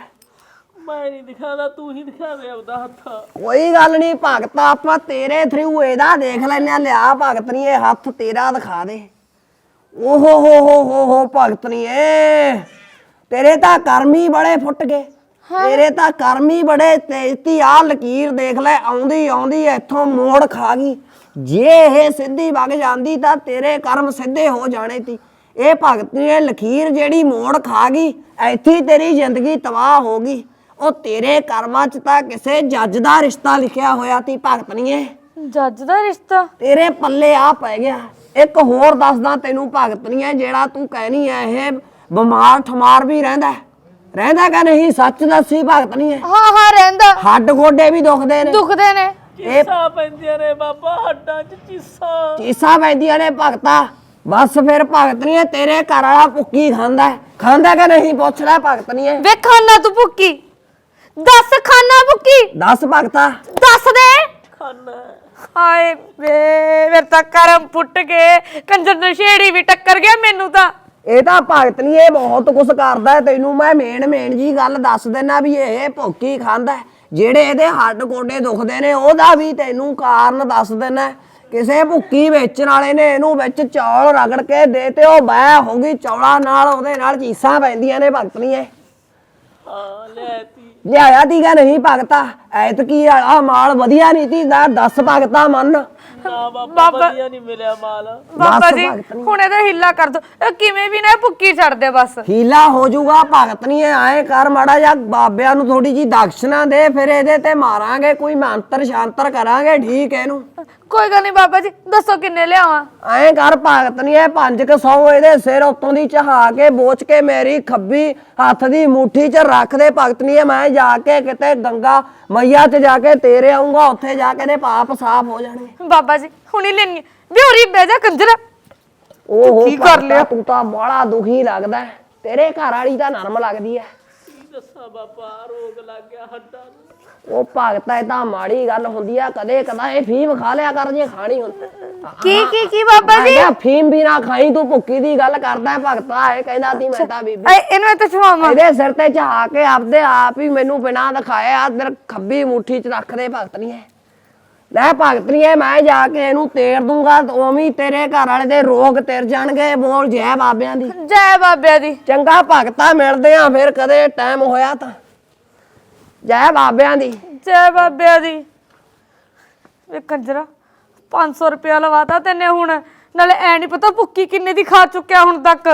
A: ਮੈਂ ਨਹੀਂ ਦਿਖਾਦਾ ਤੂੰ ਹੀ ਦਿਖਾ ਦੇ ਆਪਦਾ ਹੱਥ।
C: ਕੋਈ ਗੱਲ ਨਹੀਂ ਭਗਤਾ ਆਪਾਂ ਤੇਰੇ ਥਰੂ ਇਹਦਾ ਦੇਖ ਲੈਨੇ ਆ ਲਿਆ ਭਗਤ ਨਹੀਂ ਇਹ ਹੱਥ ਤੇਰਾ ਦਿਖਾ ਦੇ। ਓਹੋ ਹੋ ਹੋ ਹੋ ਹੋ ਭਗਤ ਨਹੀਂ ਏ ਤੇਰੇ ਤਾਂ ਕਰਮ ਹੀ ਬੜੇ ਫੁੱਟ ਗਏ। ਤੇਰੇ ਤਾਂ ਕਰਮ ਹੀ ਬੜੇ ਤੇਜ਼ਤੀ ਆ ਲਕੀਰ ਦੇਖ ਲੈ ਆਉਂਦੀ ਆਉਂਦੀ ਇੱਥੋਂ ਮੋੜ ਖਾ ਗਈ। ਜੇ ਇਹ ਸਿੱਧੀ ਵਗ ਜਾਂਦੀ ਤਾਂ ਤੇਰੇ ਕਰਮ ਸਿੱਧੇ ਹੋ ਜਾਣੇ ਸੀ। ਇਹ ਭਗਤ ਨੇ ਲਕੀਰ ਜਿਹੜੀ ਮੋੜ ਖਾ ਗਈ ਇੱਥੇ ਹੀ ਤੇਰੀ ਜ਼ਿੰਦਗੀ ਤਬਾਹ ਹੋ ਗਈ। ਉਹ ਤੇਰੇ ਕਰਮਾਂ 'ਚ ਤਾਂ ਕਿਸੇ ਜੱਜ ਦਾ ਰਿਸ਼ਤਾ ਲਿਖਿਆ ਹੋਇਆ ਸੀ ਭਗਤ ਨਹੀਂ
B: ਜੱਜ ਦਾ ਰਿਸ਼ਤਾ?
C: ਤੇਰੇ ਪੱਲੇ ਆ ਪੈ ਗਿਆ। ਇੱਕ ਹੋਰ ਦੱਸਦਾ ਤੈਨੂੰ ਭਗਤ ਨਹੀਂ ਹੈ ਜਿਹੜਾ ਤੂੰ ਕਹਿਣੀ ਐ ਇਹ ਬਿਮਾਰ ਠਮਾਰ ਵੀ ਰਹਿੰਦਾ ਹੈ। ਰਹਿੰਦਾ ਕਿ ਨਹੀਂ? ਸੱਚ ਦੱਸੀ ਭਗਤ ਨਹੀਂ ਹੈ
B: ਹਾਂ ਹਾਂ ਰਹਿੰਦਾ।
C: ਹੱਡ ਗੋਡੇ ਵੀ ਦੁਖਦੇ ਨੇ।
B: ਦੁਖਦੇ ਨੇ।
A: ਚੀਸਾਂ ਪੈਂਦੀਆਂ ਨੇ ਬਾਬਾ ਹੱਡਾਂ 'ਚ ਚੀਸਾਂ।
C: ਚੀਸਾਂ ਪੈਂਦੀਆਂ ਨੇ ਭਗਤਾ। ਬਸ ਫਿਰ ਭਗਤ ਨਹੀਂ ਹੈ ਤੇਰੇ ਘਰ ਵਾਲਾ ਭੁੱਕੀ ਖਾਂਦਾ ਹੈ। ਖਾਂਦਾ ਕਿ ਨਹੀਂ? ਪੁੱਛ ਲੈ ਭਗਤ ਨਹੀਂ ਹੈ
B: ਵੇ ਖਾਨਾ ਤੂੰ ਭੁੱਕੀ। ਦੱਸ ਖਾਨਾ ਭੁੱਕੀ
C: ਦੱਸ ਭਗਤਾ।
B: ਦੱਸ ਦੇ।
A: ਖਾਨਾ।
B: ਹਾਏ ਵੇ ਮੇਰੇ ਤਾਂ ਕਰਮ ਫੁੱਟ ਗਏ। ਕੰਜਰ ਨਸ਼ੇੜੀ ਵੀ ਟੱਕਰ ਗਿਆ ਮੈਨੂੰ ਤਾਂ।
C: ਇਹ ਤਾਂ ਭਗਤ ਨਹੀਂ ਇਹ ਬਹੁਤ ਕੁਛ ਕਰਦਾ ਹੈ। ਤੈਨੂੰ। ਮੈਂ ਮੇਨ ਮੇਨ ਜੀ ਗੱਲ ਦੱਸ ਦਿੰਨਾ ਵੀ ਇਹ ਭੁੱਕੀ ਖਾਂਦਾ ਹੈ। ਜਿਹੜੇ ਇਹਦੇ ਹੱਡ ਗੋਡੇ ਦੁਖਦੇ ਨੇ ਉਹਦਾ ਵੀ ਤੈਨੂੰ ਕਾਰਨ ਦੱਸ ਦਿੰਨਾ ਕਿਸੇ ਭੁੱਕੀ ਵੇਚਣ ਵਾਲੇ ਨੇ ਇਹਨੂੰ ਵਿੱਚ ਚੌਲ ਰਗੜ ਕੇ ਦੇ ਤੇ ਉਹ ਬਹਿ ਹੋ ਗਈ ਚੌਲਾਂ ਨਾਲ ਉਹਦੇ ਨਾਲ ਚੀਸਾਂ ਪੈਂਦੀਆਂ ਨੇ ਭਗਤ ਨਹੀਂ ਇਹ।
A: ਹਾਂ ਲੈਤੀ
C: ਲਿਆਇਆ ਤੀਗਾ ਨਹੀਂ ਭਗਤਾ ਐਤਕੀ ਵਾਲਾ ਮਾਲ ਵਧੀਆ ਨਹੀਂ ਤੀ ਦਾ 10 ਭਗਤਾ ਮੰਨ।
A: ਨਾ ਬਾਬਾ ਵਧੀਆ ਨਹੀਂ ਮਿਲਿਆ ਮਾਲ।
B: ਬਾਬਾ ਜੀ
C: ਭਗਤ।
B: ਹੁਣ ਇਹਦਾ ਹਿੱਲਾ ਕਰ ਦੋ। ਇਹ ਕਿਵੇਂ ਵੀ ਨਾ ਇਹ ਭੁੱਕੀ ਛੱਡ ਦੇ ਬਸ।
C: ਹੀਲਾ ਹੋ ਜਾਊਗਾ ਭਗਤ ਨਹੀਂ ਐ ਕਰ ਮਾੜਾ ਜਾਂ ਬਾਬਿਆਂ ਨੂੰ ਥੋੜੀ ਜੀ ਦਕਸ਼ਨਾ ਦੇ ਫਿਰ ਇਹਦੇ ਤੇ ਮਾਰਾਂਗੇ ਕੋਈ ਮੰਤਰ ਸ਼ਾਂਤਰ ਕਰਾਂਗੇ ਠੀਕ ਹੈ ਇਹਨੂੰ।
B: ਕੋਈ ਗੱਲ ਨਹੀਂ ਬਾਬਾ ਜੀ ਦੱਸੋ ਕਿੰਨੇ ਲਿਆਵਾਂ?
C: ਐਂ ਕਰ ਭਗਤ ਨਹੀਂ ਐ 500 ਇਹਦੇ ਸਿਰ ਉੱਤੋਂ ਦੀ ਚਹਾ ਕੇ ਬੋਚ ਕੇ ਮੇਰੀ ਖੱਬੀ ਹੱਥ ਦੀ ਮੁੱਠੀ 'ਚ ਰੱਖ ਦੇ ਭਗਤ ਨਹੀਂ ਐ ਮੈਂ ਜਾ ਕੇ ਕਿਤੇ ਗੰਗਾ ਮਈਆ 'ਚ ਜਾ ਕੇ ਤੇਰੇ ਆਉਂਗਾ ਉੱਥੇ ਜਾ ਕੇ ਦੇ ਪਾਪ ਸਾਫ਼ ਹੋ ਜਾਣੇ।
B: ਬਾਬਾ ਜੀ ਹੁਣੀ ਲੈਣੀ ਬਿਹੋਰੀ ਬਹਿ ਜਾ ਕੰਜਰ।
C: ਓਹੋ
B: ਕੀ ਕਰ ਲਿਆ?
C: ਤੂੰ ਤਾਂ ਬੜਾ ਦੁਖੀ ਲੱਗਦਾ ਹੈ। ਤੇਰੇ ਘਰ ਵਾਲੀ ਤਾਂ ਨਰਮ ਲੱਗਦੀ ਐ
A: ਕੀ ਦੱਸਾਂ ਬਾਬਾ ਰੋਗ ਲੱਗ ਗਿਆ ਹੱਡਾਂ ਨੂੰ।
C: ਉਹ ਭਗਤਾ ਇਹ ਤਾਂ ਮਾੜੀ ਗੱਲ ਹੁੰਦੀ ਆ ਕਦੇ ਕਦਾ ਇਹ ਫੀਮ ਖਾ ਲਿਆ ਕਰ ਜੇ ਖਾਣੀ ਹੁੰਦੀ
B: ਕੀ ਕੀ ਕੀ ਬਾਬਾ
C: ਮੈਂ
B: ਜੀ
C: ਕਿਹਾ ਫੀਮ ਵੀ ਨਾ ਖਾਈ ਤੂੰ ਭੁੱਕੀ ਦੀ ਗੱਲ ਕਰਦਾ ਹੈ ਭਗਤਾ ਇਹ ਕਹਿੰਦਾ ਸੀ ਮੈਂ ਤਾਂ ਬੀਬੀ।
B: ਐ ਇਹਨੂੰ ਇੱਥੇ ਛਵਾਵਾਂ
C: ਇਹਦੇ ਸਿਰ ਤੇ ਚਹਾ ਕੇ ਆਪਦੇ ਆਪ ਹੀ ਮੈਨੂੰ ਬਿਨਾਂ ਦਿਖਾਇਆ ਦਰ ਖੱਬੀ ਮੁੱਠੀ 'ਚ ਰੱਖ ਦੇ ਭਗਤ ਨਹੀਂ ਹੈ। ਲੈ ਭਗਤ ਨਹੀਂ ਹੈ ਮੈਂ ਜਾ ਕੇ ਇਹਨੂੰ ਤੇੜ ਦੂੰਗਾ ਉਵੇਂ ਹੀ ਤੇਰੇ ਘਰ ਵਾਲੇ ਦੇ ਰੋਗ ਤੇਰ ਜਾਣਗੇ ਬੋਲ ਜੈ ਬਾਬਿਆਂ ਦੀ।
B: ਜੈ ਬਾਬਿਆਂ ਦੀ।
C: ਚੰਗਾ ਭਗਤਾ ਮਿਲਦੇ ਆ ਫਿਰ ਕਦੇ ਟਾਈਮ ਹੋਇਆ ਤਾਂ। ਜੈ ਬਾਬਿਆਂ ਦੀ।
B: ਜੈ ਬਾਬਿਆਂ ਦੀ। ਵੇ ਕੰਜਰਾ 500 ਰੁਪਇਆ ਲਵਾਤਾ ਤੈਨੇ ਹੁਣ। ਨਾਲੇ ਐ ਨਹੀਂ ਪਤਾ ਭੁੱਕੀ ਕਿੰਨੇ ਦੀ ਖਾ ਚੁੱਕਿਆ ਹੁਣ ਤੱਕ।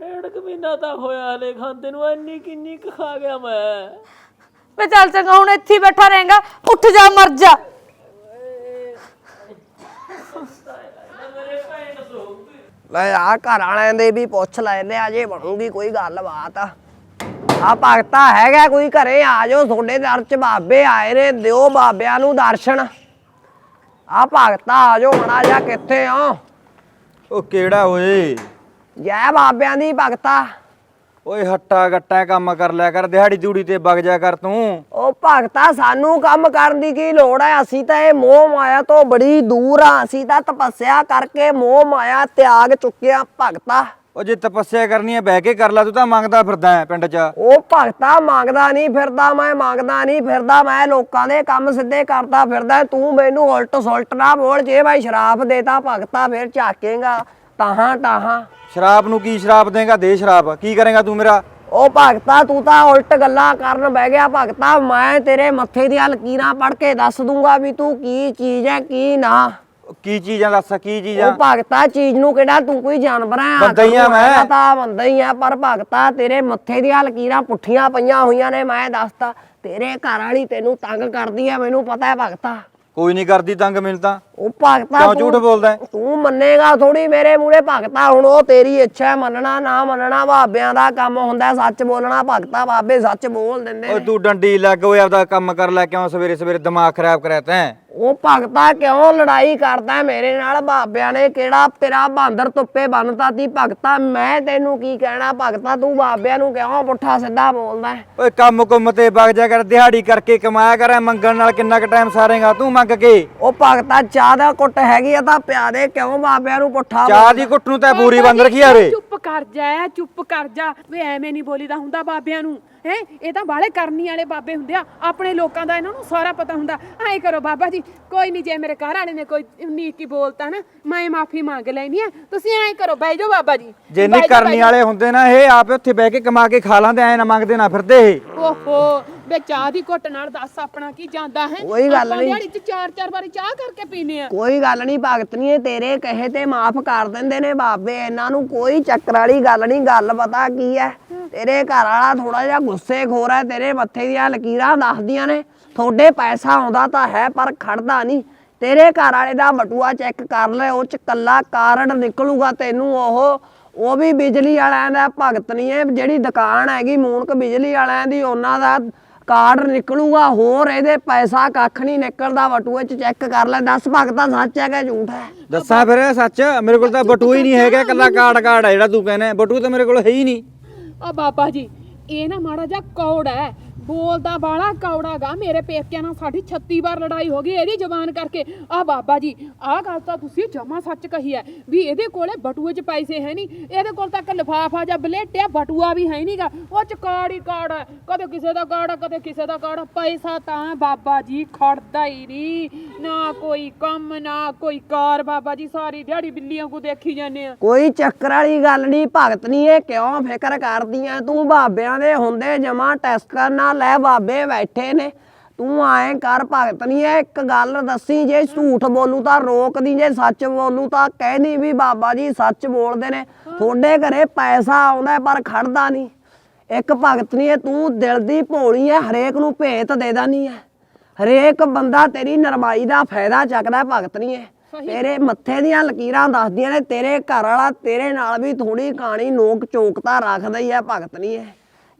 A: ਡੇਢ ਕੁ ਮਹੀਨਾ ਤਾਂ ਹੋਇਆ ਹਲੇ ਖਾਂਦੇ ਨੂੰ ਇੰਨੀ ਕਿੰਨੀ ਕੁ ਖਾ ਗਿਆ ਮੈਂ।
B: ਵੇ ਚੱਲ ਚੰਗਾ ਹੁਣ ਇੱਥੇ ਹੀ ਬੈਠਾ ਰਹੇਗਾ। ਉੱਠ ਜਾ ਮਰ ਜਾ।
C: ਲੈ ਆ ਘਰ ਵਾਲਿਆਂ ਦੇ ਵੀ ਪੁੱਛ ਲੈਨੇ ਆ ਜੇ ਬਣੂਗੀ ਕੋਈ ਗੱਲਬਾਤ। ਆ ਆ ਭਗਤਾ ਹੈਗਾ ਕੋਈ ਘਰੇ ਆ ਜਾਓ ਤੁਹਾਡੇ ਦਰ ਚ ਬਾਬੇ ਆਏ ਨੇ ਦਿਓ ਬਾਬਿਆਂ ਨੂੰ ਦਰਸ਼ਨ। ਆ ਭਗਤਾ ਆ ਜਾਓ ਮੜਾ ਜਾ ਕਿੱਥੇ ਆ?
G: ਉਹ ਕਿਹੜਾ ਓਏ?
C: ਜੈ ਬਾਬਿਆਂ ਦੀ ਭਗਤਾ।
G: ਓਏ ਹੱਟਾ ਗੱਟਾ ਕੰਮ ਕਰ ਲਿਆ ਕਰ ਦਿਹਾੜੀ ਦੂੜੀ ਤੇ ਵਗ ਜਾ ਕਰ ਤੂੰ।
C: ਉਹ ਭਗਤਾ ਸਾਨੂੰ ਕੰਮ ਕਰਨ ਦੀ ਕੀ ਲੋੜ ਹੈ? ਅਸੀਂ ਤਾਂ ਇਹ ਮੋਹ ਮਾਇਆ ਤੋਂ ਬੜੀ ਦੂਰ ਆ। ਅਸੀਂ ਤਾਂ ਤਪੱਸਿਆ ਕਰਕੇ ਮੋਹ ਮਾਇਆ ਤਿਆਗ ਚੁੱਕਿਆ ਭਗਤਾ।
G: ਉਹ ਜੇ ਤਪੱਸਿਆ ਕਰਨੀ ਹੈ ਬਹਿ ਕੇ ਕਰ ਲੈ ਤੂੰ ਤਾਂ ਮੰਗਦਾ ਫਿਰਦਾ ਹੈ ਪਿੰਡ 'ਚ।
C: ਉਹ ਭਗਤਾ ਮੰਗਦਾ ਨਹੀਂ ਫਿਰਦਾ ਮੈਂ ਮੰਗਦਾ ਨਹੀਂ ਫਿਰਦਾ ਮੈਂ ਲੋਕਾਂ ਦੇ ਕੰਮ ਸਿੱਧੇ ਕਰਦਾ ਫਿਰਦਾ ਤੂੰ ਮੈਨੂੰ ਉਲਟ ਸੁਲਟ ਨਾ ਬੋਲ ਜੇ ਮੈਂ ਸ਼ਰਾਪ ਦੇਤਾ ਭਗਤਾ ਫਿਰ ਝਾਕੇਗਾ। ਤਾਹਾਂ ਤਾਹਾਂ।
G: ਸ਼ਰਾਬ ਨੂੰ ਕੀ ਸ਼ਰਾਬ ਦੇਂਗਾ? ਦੇ ਸ਼ਰਾਬ ਕੀ ਕਰੇਗਾ ਤੂੰ ਮੇਰਾ?
C: ਉਹ ਭਗਤਾ ਤੂੰ ਤਾਂ ਉਲਟ ਗੱਲਾਂ ਕਰਨ ਬਹਿ ਗਿਆ ਭਗਤਾ। ਮੈਂ ਤੇਰੇ ਮੱਥੇ ਦੀਆਂ ਲਕੀਰਾਂ ਪੜ ਕੇ ਦੱਸ ਦੂੰਗਾ ਵੀ ਤੂੰ ਕੀ ਚੀਜ਼ ਹੈ ਕੀ ਨਾ।
G: ਕੀ ਚੀਜ਼ਾਂ ਦੱਸ ਕੀ ਚੀਜ਼ਾਂ?
C: ਉਹ ਭਗਤਾ ਚੀਜ਼ ਨੂੰ ਕਿਹੜਾ ਤੂੰ ਕੋਈ ਜਾਨਵਰ ਹੈ
G: ਬੰਦਾ ਹੀ ਆ ਮੈਂ।
C: ਮੈਂ ਤਾਂ ਬੰਦਾ ਹੀ ਆ ਪਰ ਭਗਤਾ ਤੇਰੇ ਮੱਥੇ ਦੀਆਂ ਲਕੀਰਾਂ ਪੁੱਠੀਆਂ ਪਈਆਂ ਹੋਈਆਂ ਨੇ ਮੈਂ ਦੱਸਤਾ। ਤੇਰੇ ਘਰ ਵਾਲੀ ਤੈਨੂੰ ਤੰਗ ਕਰਦੀ ਆ ਮੈਨੂੰ ਪਤਾ ਹੈ ਭਗਤਾ।
G: ਕੋਈ ਨਹੀਂ ਕਰਦੀ ਤੰਗ ਮੈਨੂੰ ਤਾਂ।
C: ਉਹ ਭਗਤਾ
G: ਕਿਉਂ ਝੂਠ ਬੋਲਦਾ ਹੈ?
C: ਤੂੰ ਮੰਨੇਗਾ ਥੋੜੀ ਮੇਰੇ ਮੂਹਰੇ ਭਗਤਾ ਹੁਣ ਉਹ ਤੇਰੀ ਇੱਛਾ ਹੈ ਮੰਨਣਾ ਨਾ ਮੰਨਣਾ ਬਾਬਿਆਂ ਦਾ ਕੰਮ ਹੁੰਦਾ ਹੈ, ਸੱਚ ਬੋਲਣਾ ਭਗਤਾ ਬਾਬੇ ਸੱਚ ਬੋਲ ਦਿੰਦੇ
G: ਓਏ
C: ਨੇ।
G: ਤੂੰ ਡੰਡੀ ਲੱਗ ਓਏ ਆਪਦਾ ਕੰਮ ਕਰ ਲੈ ਕਿਉਂ ਸਵੇਰੇ ਸਵੇਰੇ ਦਿਮਾਗ ਖਰਾਬ ਕਰਿਆ ਤੈਂ?
C: ਉਹ ਭਗਤਾ ਕਿਉਂ ਲੜਾਈ ਕਰਦਾ ਮੇਰੇ ਨਾਲ? ਬਾਬਿਆਂ ਨੇ ਕਿਹੜਾ ਤੇਰਾ ਬਾਂਦਰ ਤੁੱਪੇ ਬੰਨਤਾ ਤੀ? ਭਗਤਾ ਮੈਂ ਤੈਨੂੰ ਕੀ ਕਹਿਣਾ? ਭਗਤਾ ਤੂੰ ਬਾਬਿਆਂ ਨੂੰ ਕਿਉਂ ਪੁੱਠਾ ਸਿੱਧਾ ਬੋਲਦਾ ਹੈ?
G: ਓਏ ਕੰਮ ਕੁੰਮ ਤੇ ਵਗ ਜਾ ਕਰ ਦਿਹਾੜੀ ਕਰਕੇ ਕਮਾਇਆ ਕਰ ਐ ਮੰਗਣ ਨਾਲ ਕਿੰਨਾ ਕੁ ਟਾਈਮ ਸਾਰੇਗਾ? ਤੂੰ ਮੰਗ ਕੇ।
C: ਉਹ ਭਗਤਾ ਚਾਹ ਦਾ ਕੁੱਟ ਹੈਗੀ ਆ ਤਾਂ ਪਿਆ ਦੇ ਕਿਉਂ ਬਾਬਿਆਂ ਨੂੰ ਪੁੱਠਾ
G: ਚਾਹ ਦੀ ਘੁੱਟ ਨੂੰ ਤਾਂ ਪੂਰੀ ਬੰਦ ਰੱਖੀ ਯਾਰੇ
H: ਚੁੱਪ ਕਰ ਜਾ ਚੁੱਪ ਕਰ ਜਾ। ਵੇ ਐਵੇਂ ਨਹੀਂ ਬੋਲੀਦਾ ਹੁੰਦਾ ਬਾਬਿਆਂ ਨੂੰ। ਹੈ? ਇਹ ਤਾਂ ਬਾਲੇ ਕਰਨੀ ਵਾਲੇ ਬਾਬੇ ਹੁੰਦੇ ਆ। ਆਪਣੇ ਲੋਕਾਂ ਦਾ ਇਹਨਾਂ ਨੂੰ ਸਾਰਾ ਪਤਾ ਹੁੰਦਾ। ਐਂ ਕਰੋ ਬਾਬਾ ਜੀ ਕੋਈ ਨਹੀਂ ਜੇ ਮੇਰੇ ਘਰ ਵਾਲੇ ਨੇ ਕੋਈ ਨੀਕੀ ਬੋਲਤਾ ਨਾ ਮੈਂ ਮਾਫੀ ਮੰਗ ਲੈਣੀ ਆ। ਤੁਸੀਂ ਐਂ ਕਰੋ ਬਹਿ ਜਾਓ ਬਾਬਾ ਜੀ।
G: ਜੇ ਨਹੀਂ ਕਰਨੀ। ਵਾਲੇ ਹੁੰਦੇ ਨਾ ਇਹ ਆਪੇ ਉੱਥੇ ਬਹਿ ਕੇ ਕਮਾ ਕੇ ਖਾ ਲਾਂਦੇ ਐ ਨਾ ਮੰਗਦੇ ਨਾ ਫਿਰਦੇ ਇਹ।
H: ਓਹੋ ਵੇ ਚਾਹ ਦੀ ਘੁੱਟ ਨਾਲ ਦੱਸ ਆਪਣਾ ਕੀ ਜਾਂਦਾ ਹੈ?
C: ਕੋਈ ਗੱਲ
H: ਆਪਾਂ
C: ਨਹੀਂ।
H: ਦਿਹਾੜੀ ਚ ਚਾਰ ਚਾਰ ਵਾਰੀ ਚਾਹ ਕਰਕੇ ਪੀਨੇ ਆ।
C: ਕੋਈ ਗੱਲ ਨਹੀਂ ਭਗਤ ਨਹੀਂ ਇਹ ਤੇਰੇ ਕਹੇ ਤੇ ਮਾਫ ਕਰ ਦਿੰਦੇ ਨੇ ਬਾਬੇ। ਇਹਨਾਂ ਨੂੰ ਕੋਈ ਚੱਕਰ ਵਾਲੀ ਗੱਲ ਨਹੀਂ ਗੱਲ ਪਤਾ ਕੀ ਹੈ? ਤੇਰੇ ਘਰ ਵਾਲਾ ਥੋੜਾ ਜਿਹਾ ਗੁੱਸੇ ਖੋਰ ਹੈ ਤੇਰੇ ਮੱਥੇ ਦੀਆਂ ਲਕੀਰਾਂ ਦੱਸਦੀਆਂ ਨੇ ਤੁਹਾਡੇ ਪੈਸਾ ਆਉਂਦਾ ਤਾਂ ਹੈ ਪਰ ਖੜਦਾ ਨਹੀਂ। ਤੇਰੇ ਘਰ ਵਾਲੇ ਦਾ ਬਟੂਆ ਚੈੱਕ ਕਰ ਲੈ ਉਹ ਚ ਕੱਲਾ ਕਾਰਡ ਨਿਕਲੂਗਾ ਤੈਨੂੰ ਉਹ ਉਹ ਵੀ ਬਿਜਲੀ ਵਾਲਿਆਂ ਦਾ ਭਗਤ ਨਹੀਂ ਹੈ ਜਿਹੜੀ ਦੁਕਾਨ ਹੈਗੀ ਮੂਨਕ ਬਿਜਲੀ ਵਾਲਿਆਂ ਦੀ ਉਹਨਾਂ ਦਾ ਕਾਰਡ ਨਿਕਲੂਗਾ ਹੋਰ ਇਹਦੇ ਪੈਸਾ ਕੱਖ ਨਹੀਂ ਨਿਕਲਦਾ ਬਟੂਏ ਚ ਚੈੱਕ ਕਰ ਲੈ ਦੱਸ ਭਗਤਾ ਸੱਚ ਹੈ ਕਿ ਝੂਠ ਹੈ?
G: ਦੱਸਾਂ ਫਿਰ ਸੱਚ ਮੇਰੇ ਕੋਲ ਤਾਂ ਬਟੂ ਹੀ ਨਹੀਂ ਹੈਗਾ ਕੱਲਾ ਕਾਰਡ ਕਾਰਡ ਹੈ ਜਿਹੜਾ ਤੂੰ ਕਹਿੰਦਾ ਬਟੂ ਤਾਂ ਮੇਰੇ ਕੋਲ ਹੈ ਹੀ ਨਹੀਂ।
H: ਆ ਬਾਬਾ ਜੀ ਇਹ ਨਾ ਮਾੜਾ ਜਿਹਾ ਕੌੜ ਹੈ। ਬੋਲਦਾ ਬਾਲਾ ਕੌੜਾਗਾ ਮੇਰੇ ਪੇਕਿਆਂ ਨਾਲ ਸਾਡੀ 36 ਵਾਰ ਲੜਾਈ ਹੋ ਗਈ ਇਹਦੀ ਜ਼ਬਾਨ ਕਰਕੇ। ਆ ਬਾਬਾ ਜੀ ਆ ਗੱਲ ਤਾਂ ਤੁਸੀਂ ਜਮਾ ਸੱਚ ਕਹੀ ਹੈ ਵੀ ਇਹਦੇ ਕੋਲੇ ਬਟੂਏ 'ਚ ਪੈਸੇ ਹੈ ਨਹੀਂ ਇਹਦੇ ਕੋਲ ਤਾਂ ਇੱਕ ਲਿਫਾਫਾ ਜਾਂ ਬਲੇਟਿਆ ਬਟੂਆ ਵੀ ਹੈ ਨਹੀਂਗਾ ਉਹ ਚ ਕਾੜ ਹੈ ਕਦੇ ਕਿਸੇ ਦਾ ਕਾੜ ਹੈ, ਕਦੇ ਕਿਸੇ ਦਾ ਕਾੜ ਹੈ। ਪੈਸਾ ਤਾਂ ਬਾਬਾ ਜੀ ਖੜਦਾ ਹੀ ਨਹੀਂ। ਨਾ ਕੋਈ ਕੰਮ ਨਾ ਕੋਈ ਕਾਰ ਬਾਬਾ ਜੀ ਸਾਰੀ ਦਿਹਾੜੀ ਬਿੱਲੀਆਂ ਕੋ ਦੇਖੀ ਜਾਂਦੇ ਆ।
C: ਕੋਈ ਚੱਕਰ ਵਾਲੀ ਗੱਲ ਨਹੀਂ ਭਗਤ ਨਹੀਂ ਇਹ ਕਿਉਂ ਫਿਕਰ ਕਰਦੀ ਕਰਦੀਆਂ? ਤੂੰ ਬਾਬਿਆਂ ਦੇ ਹੁੰਦੇ ਜਮਾ ਟੈਸਟ ਕਰਨਾ ਲੈ ਬਾਬੇ ਬੈਠੇ ਨੇ। ਤੂੰ ਆਏ ਕਰ ਭਗਤ ਨਹੀਂ ਇਹ ਇੱਕ ਗੱਲ ਦੱਸੀ ਜੇ ਝੂਠ ਬੋਲੂ ਤਾਂ ਰੋਕਦੀ ਜੇ ਸੱਚ ਬੋਲੂ ਤਾਂ ਕਹਿਦੀ ਵੀ ਬਾਬਾ ਜੀ ਸੱਚ ਬੋਲਦੇ ਨੇ। ਤੁਹਾਡੇ ਘਰੇ ਪੈਸਾ ਆਉਂਦਾ ਪਰ ਖੜਦਾ ਨਹੀਂ ਇੱਕ ਭਗਤ ਨਹੀਂ ਹੈ ਤੂੰ ਦਿਲ ਦੀ ਭੋਲੀ ਹੈ ਹਰੇਕ ਨੂੰ ਭੇਤ ਦੇ ਦਾਨੀ ਹੈ ਹਰੇਕ ਬੰਦਾ ਤੇਰੀ ਨਰਮਾਈ ਦਾ ਫਾਇਦਾ ਚੱਕਦਾ ਭਗਤ ਨਹੀਂ ਹੈ ਤੇਰੇ ਮੱਥੇ ਦੀਆਂ ਲਕੀਰਾਂ ਦੱਸਦੀਆਂ ਨੇ ਤੇਰੇ ਘਰ ਵਾਲਾ ਤੇਰੇ ਨਾਲ ਵੀ ਥੋੜੀ ਕਹਾਣੀ ਨੋਕ ਚੋਕਤਾ ਰੱਖਦਾ ਹੀ ਹੈ ਭਗਤ ਨਹੀਂ ਹੈ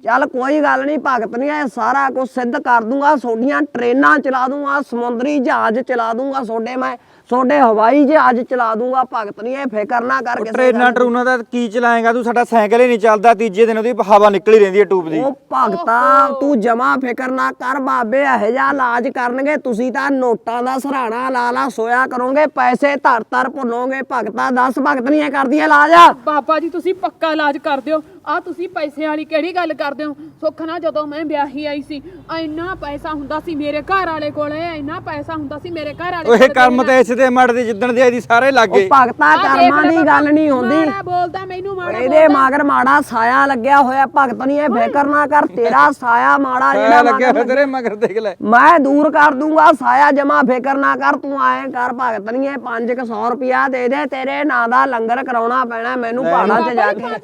C: ਚੱਲ ਕੋਈ ਗੱਲ ਨਹੀਂ ਭਗਤ ਨਹੀਂ ਹੈ ਸਾਰਾ ਕੁਝ ਸਿੱਧ ਕਰ ਦੂੰਗਾ ਤੁਹਾਡੀਆਂ ਟ੍ਰੇਨਾਂ ਚਲਾ ਦੂੰਗਾ ਸਮੁੰਦਰੀ ਜਹਾਜ਼ ਚਲਾ ਦੂੰਗਾ ਤੁਹਾਡੇ ਮੈਂ ਤੁਹਾਡੇ ਹਵਾਈ ਜਹਾਜ਼ ਚਲਾ ਦੂੰਗਾ ਭਗਤ ਨਹੀਂ ਹੈ ਫਿਕਰ ਨਾ ਕਰ ਕਿਸੇ
G: ਟ੍ਰੇਨਾਂ। ਟਰੂਨਾਂ ਦਾ ਕੀ ਚਲਾਏਗਾ ਤੂੰ? ਸਾਡਾ ਸਾਈਕਲ ਹੀ ਨਹੀਂ ਚੱਲਦਾ ਤੀਜੇ ਦਿਨ ਉਹਦੀ ਹਵਾ ਨਿਕਲੀ ਰਹਿੰਦੀ ਹੈ ਟੂਬ ਦੀ।
C: ਉਹ ਭਗਤਾ ਤੂੰ ਜਮਾ ਫਿਕਰ ਨਾ ਕਰ ਬਾਬੇ ਇਹੋ ਜਿਹਾ ਇਲਾਜ ਕਰਨਗੇ ਤੁਸੀਂ ਤਾਂ ਨੋਟਾਂ ਦਾ ਸਹਾਰਾ ਲਾ ਲਾ ਸੋਇਆ ਕਰੋਗੇ ਪੈਸੇ ਧਰ ਧਰ ਭੁੱਲੋਗੇ ਭਗਤਾ 10 ਭਗਤ ਨਹੀਂ ਕਰਦੀ ਹੈ ਇਲਾਜ।
H: ਬਾਬਾ ਜੀ ਤੁਸੀਂ ਪੱਕਾ ਇਲਾਜ ਕਰ ਦਿਓ। ਆ ਤੁਸੀਂ ਪੈਸੇ ਵਾਲੀ ਕਿਹੜੀ ਗੱਲ ਕਰਦੇ ਹੋ? ਸੁੱਖ ਨਾ ਜਦੋਂ ਮੈਂ ਵਿਆਹੀ ਆਈ ਸੀ ਇੰਨਾ ਪੈਸਾ ਹੁੰਦਾ ਸੀ ਮੇਰੇ ਘਰ ਵਾਲੇ ਕੋਲੇ ਇੰਨਾ ਪੈਸਾ ਹੁੰਦਾ ਸੀ ਮੇਰੇ ਘਰ ਵਾਲੇ
G: ਓਏ
H: ਕੋਲੇ
G: ਕਰਮ ਤੇ ਇਸ ਤੇ ਮੜਦੇ ਜਿੱਦਣ ਦੇ ਆਈ ਦੀ ਸਾਰੇ
C: ਉਹ
G: ਲੱਗੇ
C: ਭਗਤਾ
H: ਆਹ ਦੇਖ
C: ਕਰਮਾਂ
H: ਲੈ
C: ਦੀ ਗੱਲ ਨਹੀਂ ਹੁੰਦੀ।
H: ਮਾੜਾ ਬੋਲਦਾ ਮੈਨੂੰ ਮਾੜਾ
C: ਇਹਦੇ ਮਗਰ ਮਾੜਾ ਸਾਇਆ ਲੱਗਿਆ ਹੋਇਆ ਭਗਤ ਨਹੀਂ ਇਹ ਫਿਕਰ ਨਾ ਕਰ ਤੇਰਾ ਸਾਇਆ ਮਾੜਾ ਜਿਹੜਾ
G: ਸਾਇਆ ਲੱਗਿਆ
C: ਮਗਰ
G: ਹੋਇਆ ਤੇਰੇ ਮਗਰ ਦੇਖ ਲੈ।
C: ਮੈਂ ਦੂਰ ਕਰ ਦੂੰਗਾ ਸਾਇਆ ਜਮਾ ਫਿਕਰ ਨਾ ਕਰ ਤੂੰ ਆਏ ਕਰ ਭਗਤ ਨਹੀਂ ਇਹ 500 ਰੁਪਿਆ ਦੇ ਦੇ ਤੇਰੇ ਨਾਂ ਦਾ ਲੰਗਰ ਕਰਾਉਣਾ ਪੈਣਾ ਮੈਨੂੰ ਪਹਾੜਾਂ 'ਚ ਜਾ ਕੇ।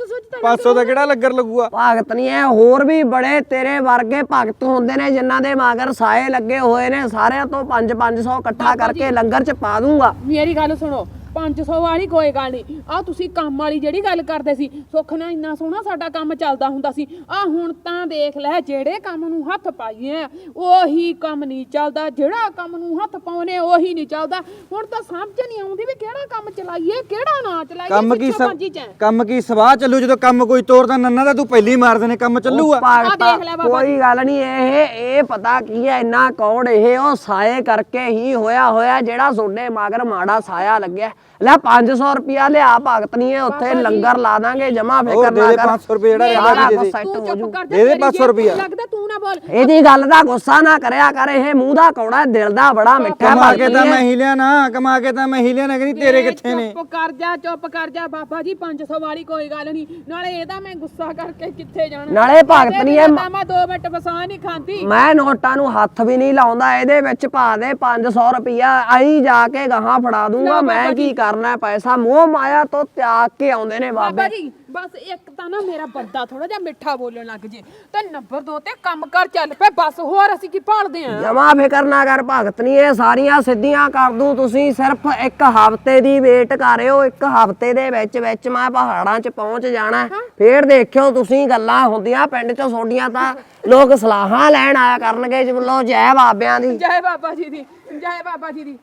G: 500 ਦਾ ਕਿਹੜਾ ਲੱਗਰ ਲੱਗੂਗਾ
C: ਭਗਤ ਨਹੀਂ ਐ ਹੋਰ ਵੀ ਬੜੇ ਤੇਰੇ ਵਰਗੇ ਭਗਤ ਹੁੰਦੇ ਨੇ ਜਿਨ੍ਹਾਂ ਦੇ ਮਗਰ ਸਾਏ ਲੱਗੇ ਹੋਏ ਨੇ ਸਾਰਿਆਂ ਤੋਂ 5-500 ਇਕੱਠਾ ਕਰਕੇ ਲੰਗਰ 'ਚ ਪਾ ਦੂੰਗਾ।
H: ਮੇਰੀ ਗੱਲ ਸੁਣੋ 500 ਵਾਲੀ ਕੋਈ ਗੱਲ ਨਹੀਂ ਆ ਤੁਸੀਂ ਕੰਮ ਵਾਲੀ ਜਿਹੜੀ ਗੱਲ ਕਰਦੇ ਸੀ ਸੁੱਖ ਨਾਲ ਇੰਨਾ ਸੋਹਣਾ ਸਾਡਾ ਕੰਮ ਚੱਲਦਾ ਹੁੰਦਾ ਸੀ। ਆ ਹੁਣ ਤਾਂ ਦੇਖ ਲੈ ਜਿਹੜੇ ਕੰਮ ਨੂੰ ਹੱਥ ਪਾਈਏ ਉਹੀ ਕੰਮ ਨਹੀਂ ਚੱਲਦਾ ਜਿਹੜਾ ਕੰਮ ਨੂੰ ਹੱਥ ਪਾਉਨੇ ਉਹੀ ਨਹੀਂ ਚੱਲਦਾ। ਹੁਣ ਤਾਂ ਸਮਝ ਨਹੀਂ ਆਉਂਦੀ ਵੀ ਕਿਹੜਾ ਕੰਮ ਚਲਾਈਏ ਕਿਹੜਾ ਨਾ ਚਲਾਈਏ
G: ਕੰਮ ਕੀ
H: ਪੰਜੀ ਚ।
G: ਕੰਮ ਕੀ ਸਵਾਹ ਚੱਲੂ ਜਦੋਂ ਕੰਮ ਕੋਈ ਤੋਰਦਾ ਨੰਨਾ ਦਾ ਤੂੰ ਪਹਿਲੀ ਮਾਰ ਦੇਣੇ ਕੰਮ ਚੱਲੂਗਾ
C: ਭਗਤਾ
H: ਦੇਖ ਲੈ ਬਾਬਾ।
C: ਕੋਈ ਗੱਲ ਨਹੀਂ ਇਹ ਇਹ ਪਤਾ ਕੀ ਹੈ ਇੰਨਾ ਕੌੜ ਇਹ ਉਹ ਸਾਏ ਕਰਕੇ ਹੀ ਹੋਇਆ ਹੋਇਆ ਜਿਹੜਾ ਤੁਹਾਡੇ ਮਗਰ ਮਾੜਾ ਸਾਇਆ ਲੱਗਿਆ। ਲੈ 500 ਰੁਪਿਆ ਲਿਆ ਭਗਤ ਨਹੀਂ ਹੈ ਉੱਥੇ ਲੰਗਰ ਲਾ ਦਾਂਗੇ ਜਮਾ ਫਿਕਰ ਨਾ
G: ਦੇ
C: ਕਰ।
G: 500 ਰੁਪਏ ਜਿਹੜਾ ਰਹਿੰਦਾ ਦੇ ਦੇ
H: ਤੂੰ
C: ਹੋ
H: ਚੁੱਪ ਕਰ
G: ਦੇ ਦੇ 500 ਰੁਪਈਆ।
H: ਲੱਗਦਾ ਤੂੰ ਨਾ ਬੋਲ।
C: ਇਹਦੀ ਗੱਲ ਦਾ ਗੁੱਸਾ ਨਾ ਕਰਿਆ ਕਰ ਇਹ ਮੂੰਹ ਦਾ ਕੌੜਾ ਦਿਲ ਦਾ ਬੜਾ ਮਿੱਠਾ
G: ਕਮਾ ਕੇ ਤਾਂ ਮੈਂ
C: ਹੈ।
G: ਹੀ ਲਿਆ ਨਾ ਕਮਾ ਕੇ ਤਾਂ ਮੈਂ ਹੀ ਲਿਆ ਨਾ ਕਹਿੰਦੀ ਤੇਰੇ ਕਿੱਥੇ ਨੇ?
H: ਚੁੱਪ ਕਰ ਜਾ ਚੁੱਪ ਕਰ ਜਾ ਬਾਬਾ ਜੀ 500 ਵਾਲੀ ਕੋਈ ਗੱਲ ਨਹੀਂ ਨਾਲੇ ਇਹਦਾ ਮੈਂ ਗੁੱਸਾ ਕਰਕੇ ਕਿੱਥੇ ਜਾਣਾ?
C: ਨਾਲੇ ਭਗਤ ਨਹੀਂ
H: ਤਾਂ ਮੈਂ 2 ਮਿੰਟ ਬਸਾ ਨਹੀਂ ਖਾਂਦੀ।
C: ਮੈਂ ਨੋਟਾਂ ਨੂੰ ਹੱਥ ਵੀ ਨਹੀਂ ਲਾਉਂਦਾ ਇਹਦੇ ਵਿੱਚ ਪਾ ਦੇ 500 ਰੁਪਿਆ ਆਈ ਜਾ ਕੇ ਗਾਹਾਂ ਫੜਾ ਦੂੰਗਾ ਮੈਂ ਕੀ ਕਰਨਾ ਪੈਸਾ ਮੋਹ ਮਾਇਆ ਤੋਂ ਤਿਆਗ ਕੇ ਆਉਂਦੇ ਨੇ
H: ਬਾਬਾ।
C: ਬਾਬੇ
H: ਜੀ ਬਸ ਇੱਕ ਤਾਂ ਨਾ ਮੇਰਾ ਬੰਦਾ ਥੋੜਾ ਜਿਹਾ ਮਿੱਠਾ ਬੋਲਣ ਲੱਗ ਜੇ। ਤੇ ਨੰਬਰ 2 ਤੇ ਕੰਮ ਕਰ ਚੱਲ ਪਏ ਬਸ ਹੋਰ ਅਸੀਂ ਕੀ ਭਾਲਦੇ ਆਂ
C: ਜਮਾ ਫਿਕਰ ਨਾ ਕਰ ਭਗਤ ਨਹੀਂ ਇਹ ਸਾਰੀਆਂ ਸਿੱਧੀਆਂ ਕਰ ਦੂੰ ਤੁਸੀਂ ਸਿਰਫ ਇੱਕ ਹਫ਼ਤੇ ਦੀ ਵੇਟ ਕਰਿਓ ਇੱਕ ਹਫ਼ਤੇ ਦੇ ਵਿੱਚ ਵਿੱਚ ਮੈਂ ਪਹਾੜਾਂ 'ਚ ਪਹੁੰਚ ਜਾਣਾ। ਫੇਰ ਦੇਖਿਓ ਤੁਸੀਂ ਗੱਲਾਂ ਹੁੰਦੀਆਂ ਪਿੰਡ 'ਚ ਸੋਡੀਆਂ ਤਾਂ ਲੋਕ ਸਲਾਹਾਂ ਲੈਣ ਆਇਆ ਕਰਨਗੇ ਜਬਲੋ ਜੈ ਬਾਬਿਆਂ ਦੀ।
H: ਜੈ ਬਾਬਾ ਜੀ ਦੀ ਜੈ ਬਾਬਾ ਜੀ ਦੀ।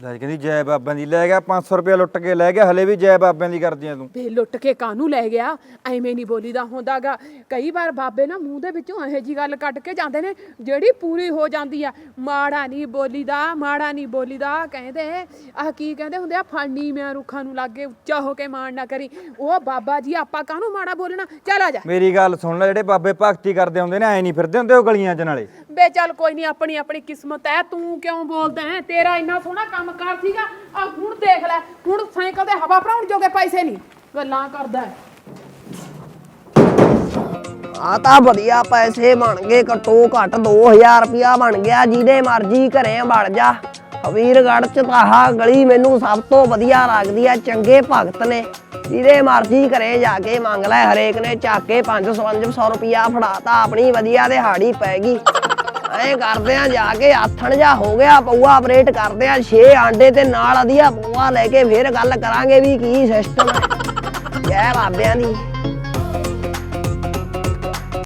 G: ਲੈ ਕਹਿੰਦੀ ਜੈ ਬਾਬਿਆਂ ਦੀ ਲੈ ਗਿਆ 500 ਰੁਪਏ ਲੁੱਟ ਕੇ ਲੈ ਗਿਆ ਹਲੇ ਵੀ ਜੈ ਬਾਬਿਆਂ ਦੀ ਕਰਦੀਆਂ ਤੂੰ।
H: ਵੇ ਲੁੱਟ ਕੇ ਕਾਹਨੂੰ ਲੈ ਗਿਆ? ਐਵੇਂ ਨਹੀਂ ਬੋਲੀਦਾ ਹੁੰਦਾਗਾ। ਕਈ ਵਾਰ ਬਾਬੇ ਨਾ ਮੂੰਹ ਦੇ ਵਿੱਚੋਂ ਇਹੋ ਜੀ ਗੱਲ ਕੱਢ ਕੇ ਜਾਂਦੇ ਨੇ ਜਿਹੜੀ ਪੂਰੀ ਹੋ ਜਾਂਦੀ ਆ। ਮਾੜਾ ਨਹੀਂ ਬੋਲੀਦਾ ਮਾੜਾ ਨਹੀਂ ਬੋਲੀਦਾ ਕਹਿੰਦੇ ਆਹ ਕੀ ਕਹਿੰਦੇ ਹੁੰਦੇ ਆ ਫਾਨੀ ਮੈਂ ਰੁੱਖਾਂ ਨੂੰ ਲਾਗੇ ਉੱਚਾ ਹੋ ਕੇ ਮਾਣ ਨਾ ਕਰੀ। ਉਹ ਬਾਬਾ ਜੀ ਆਪਾਂ ਕਾਹਨੂੰ ਮਾੜਾ ਬੋਲਣਾ? ਚੱਲ ਆ ਜਾ।
G: ਮੇਰੀ ਗੱਲ ਸੁਣ ਲੈ ਜਿਹੜੇ ਬਾਬੇ ਭਗਤੀ ਕਰਦੇ ਹੁੰਦੇ ਨੇ ਐ ਨਹੀਂ ਫਿਰਦੇ ਹੁੰਦੇ ਉਹ ਗਲੀਆਂ 'ਚ ਨਾਲੇ।
H: ਬੇ ਚੱਲ ਕੋਈ ਨਹੀਂ ਆਪਣੀ ਆਪਣੀ ਕਿਸਮਤ ਹੈ ਤੂੰ ਕਿਉਂ ਬੋਲਦਾ ਹੈ ਤੇਰਾ ਇੰਨਾ ਸੋਹਣਾ ਕੰਮ ਕਰ ਸੀਗਾ ਆ ਹੁਣ ਦੇਖ ਲੈ, ਹੁਣ ਸਾਈਕਲ ਤੇ ਹਵਾ ਭਰਾਉਣ ਜੋਗੇ ਪੈਸੇ ਨਹੀਂ ਗੱਲਾਂ ਕਰਦਾ ਹੈ
C: ਆ ਤਾਂ ਵਧੀਆ ਪੈਸੇ ਬਣ ਗਏ, ਘੱਟੋ ਘੱਟ 2000 ਰੁਪਿਆ ਬਣ ਗਿਆ, ਜਿਹਦੇ ਮਰਜ਼ੀ ਘਰੇ ਵੜ ਜਾ। ਹਵੀਰਗੜ੍ਹ ਚ ਤਾਂ ਗਲੀ ਮੈਨੂੰ ਸਭ ਤੋਂ ਵਧੀਆ ਲੱਗਦੀ ਆ ਚੰਗੇ ਭਗਤ ਨੇ। ਜਿਹਦੇ ਮਰਜ਼ੀ ਘਰੇ ਜਾ ਕੇ ਮੰਗ ਲੈ, ਹਰੇਕ ਨੇ ਚੱਕ ਕੇ 500 ਰੁਪਿਆ ਫੜਾਤਾ, ਆਪਣੀ ਵਧੀਆ ਦਿਹਾੜੀ ਪੈ ਗਈ। ਐਂ ਕਰਦੇ ਆ, ਜਾ ਕੇ ਆਥਣ ਜਾ ਹੋ ਗਿਆ, ਪਊਆ ਆਪਰੇਟ ਕਰਦੇ ਆ 6 ਆਂਡੇ ਤੇ ਨਾਲ ਅਧੀਆ ਪਊਆ ਲੈ ਕੇ ਫੇਰ ਗੱਲ ਕਰਾਂਗੇ ਵੀ ਕੀ ਸਿਸਟਮ ਹੈ ਜੈ ਬਾਬਿਆਂ ਦੀ।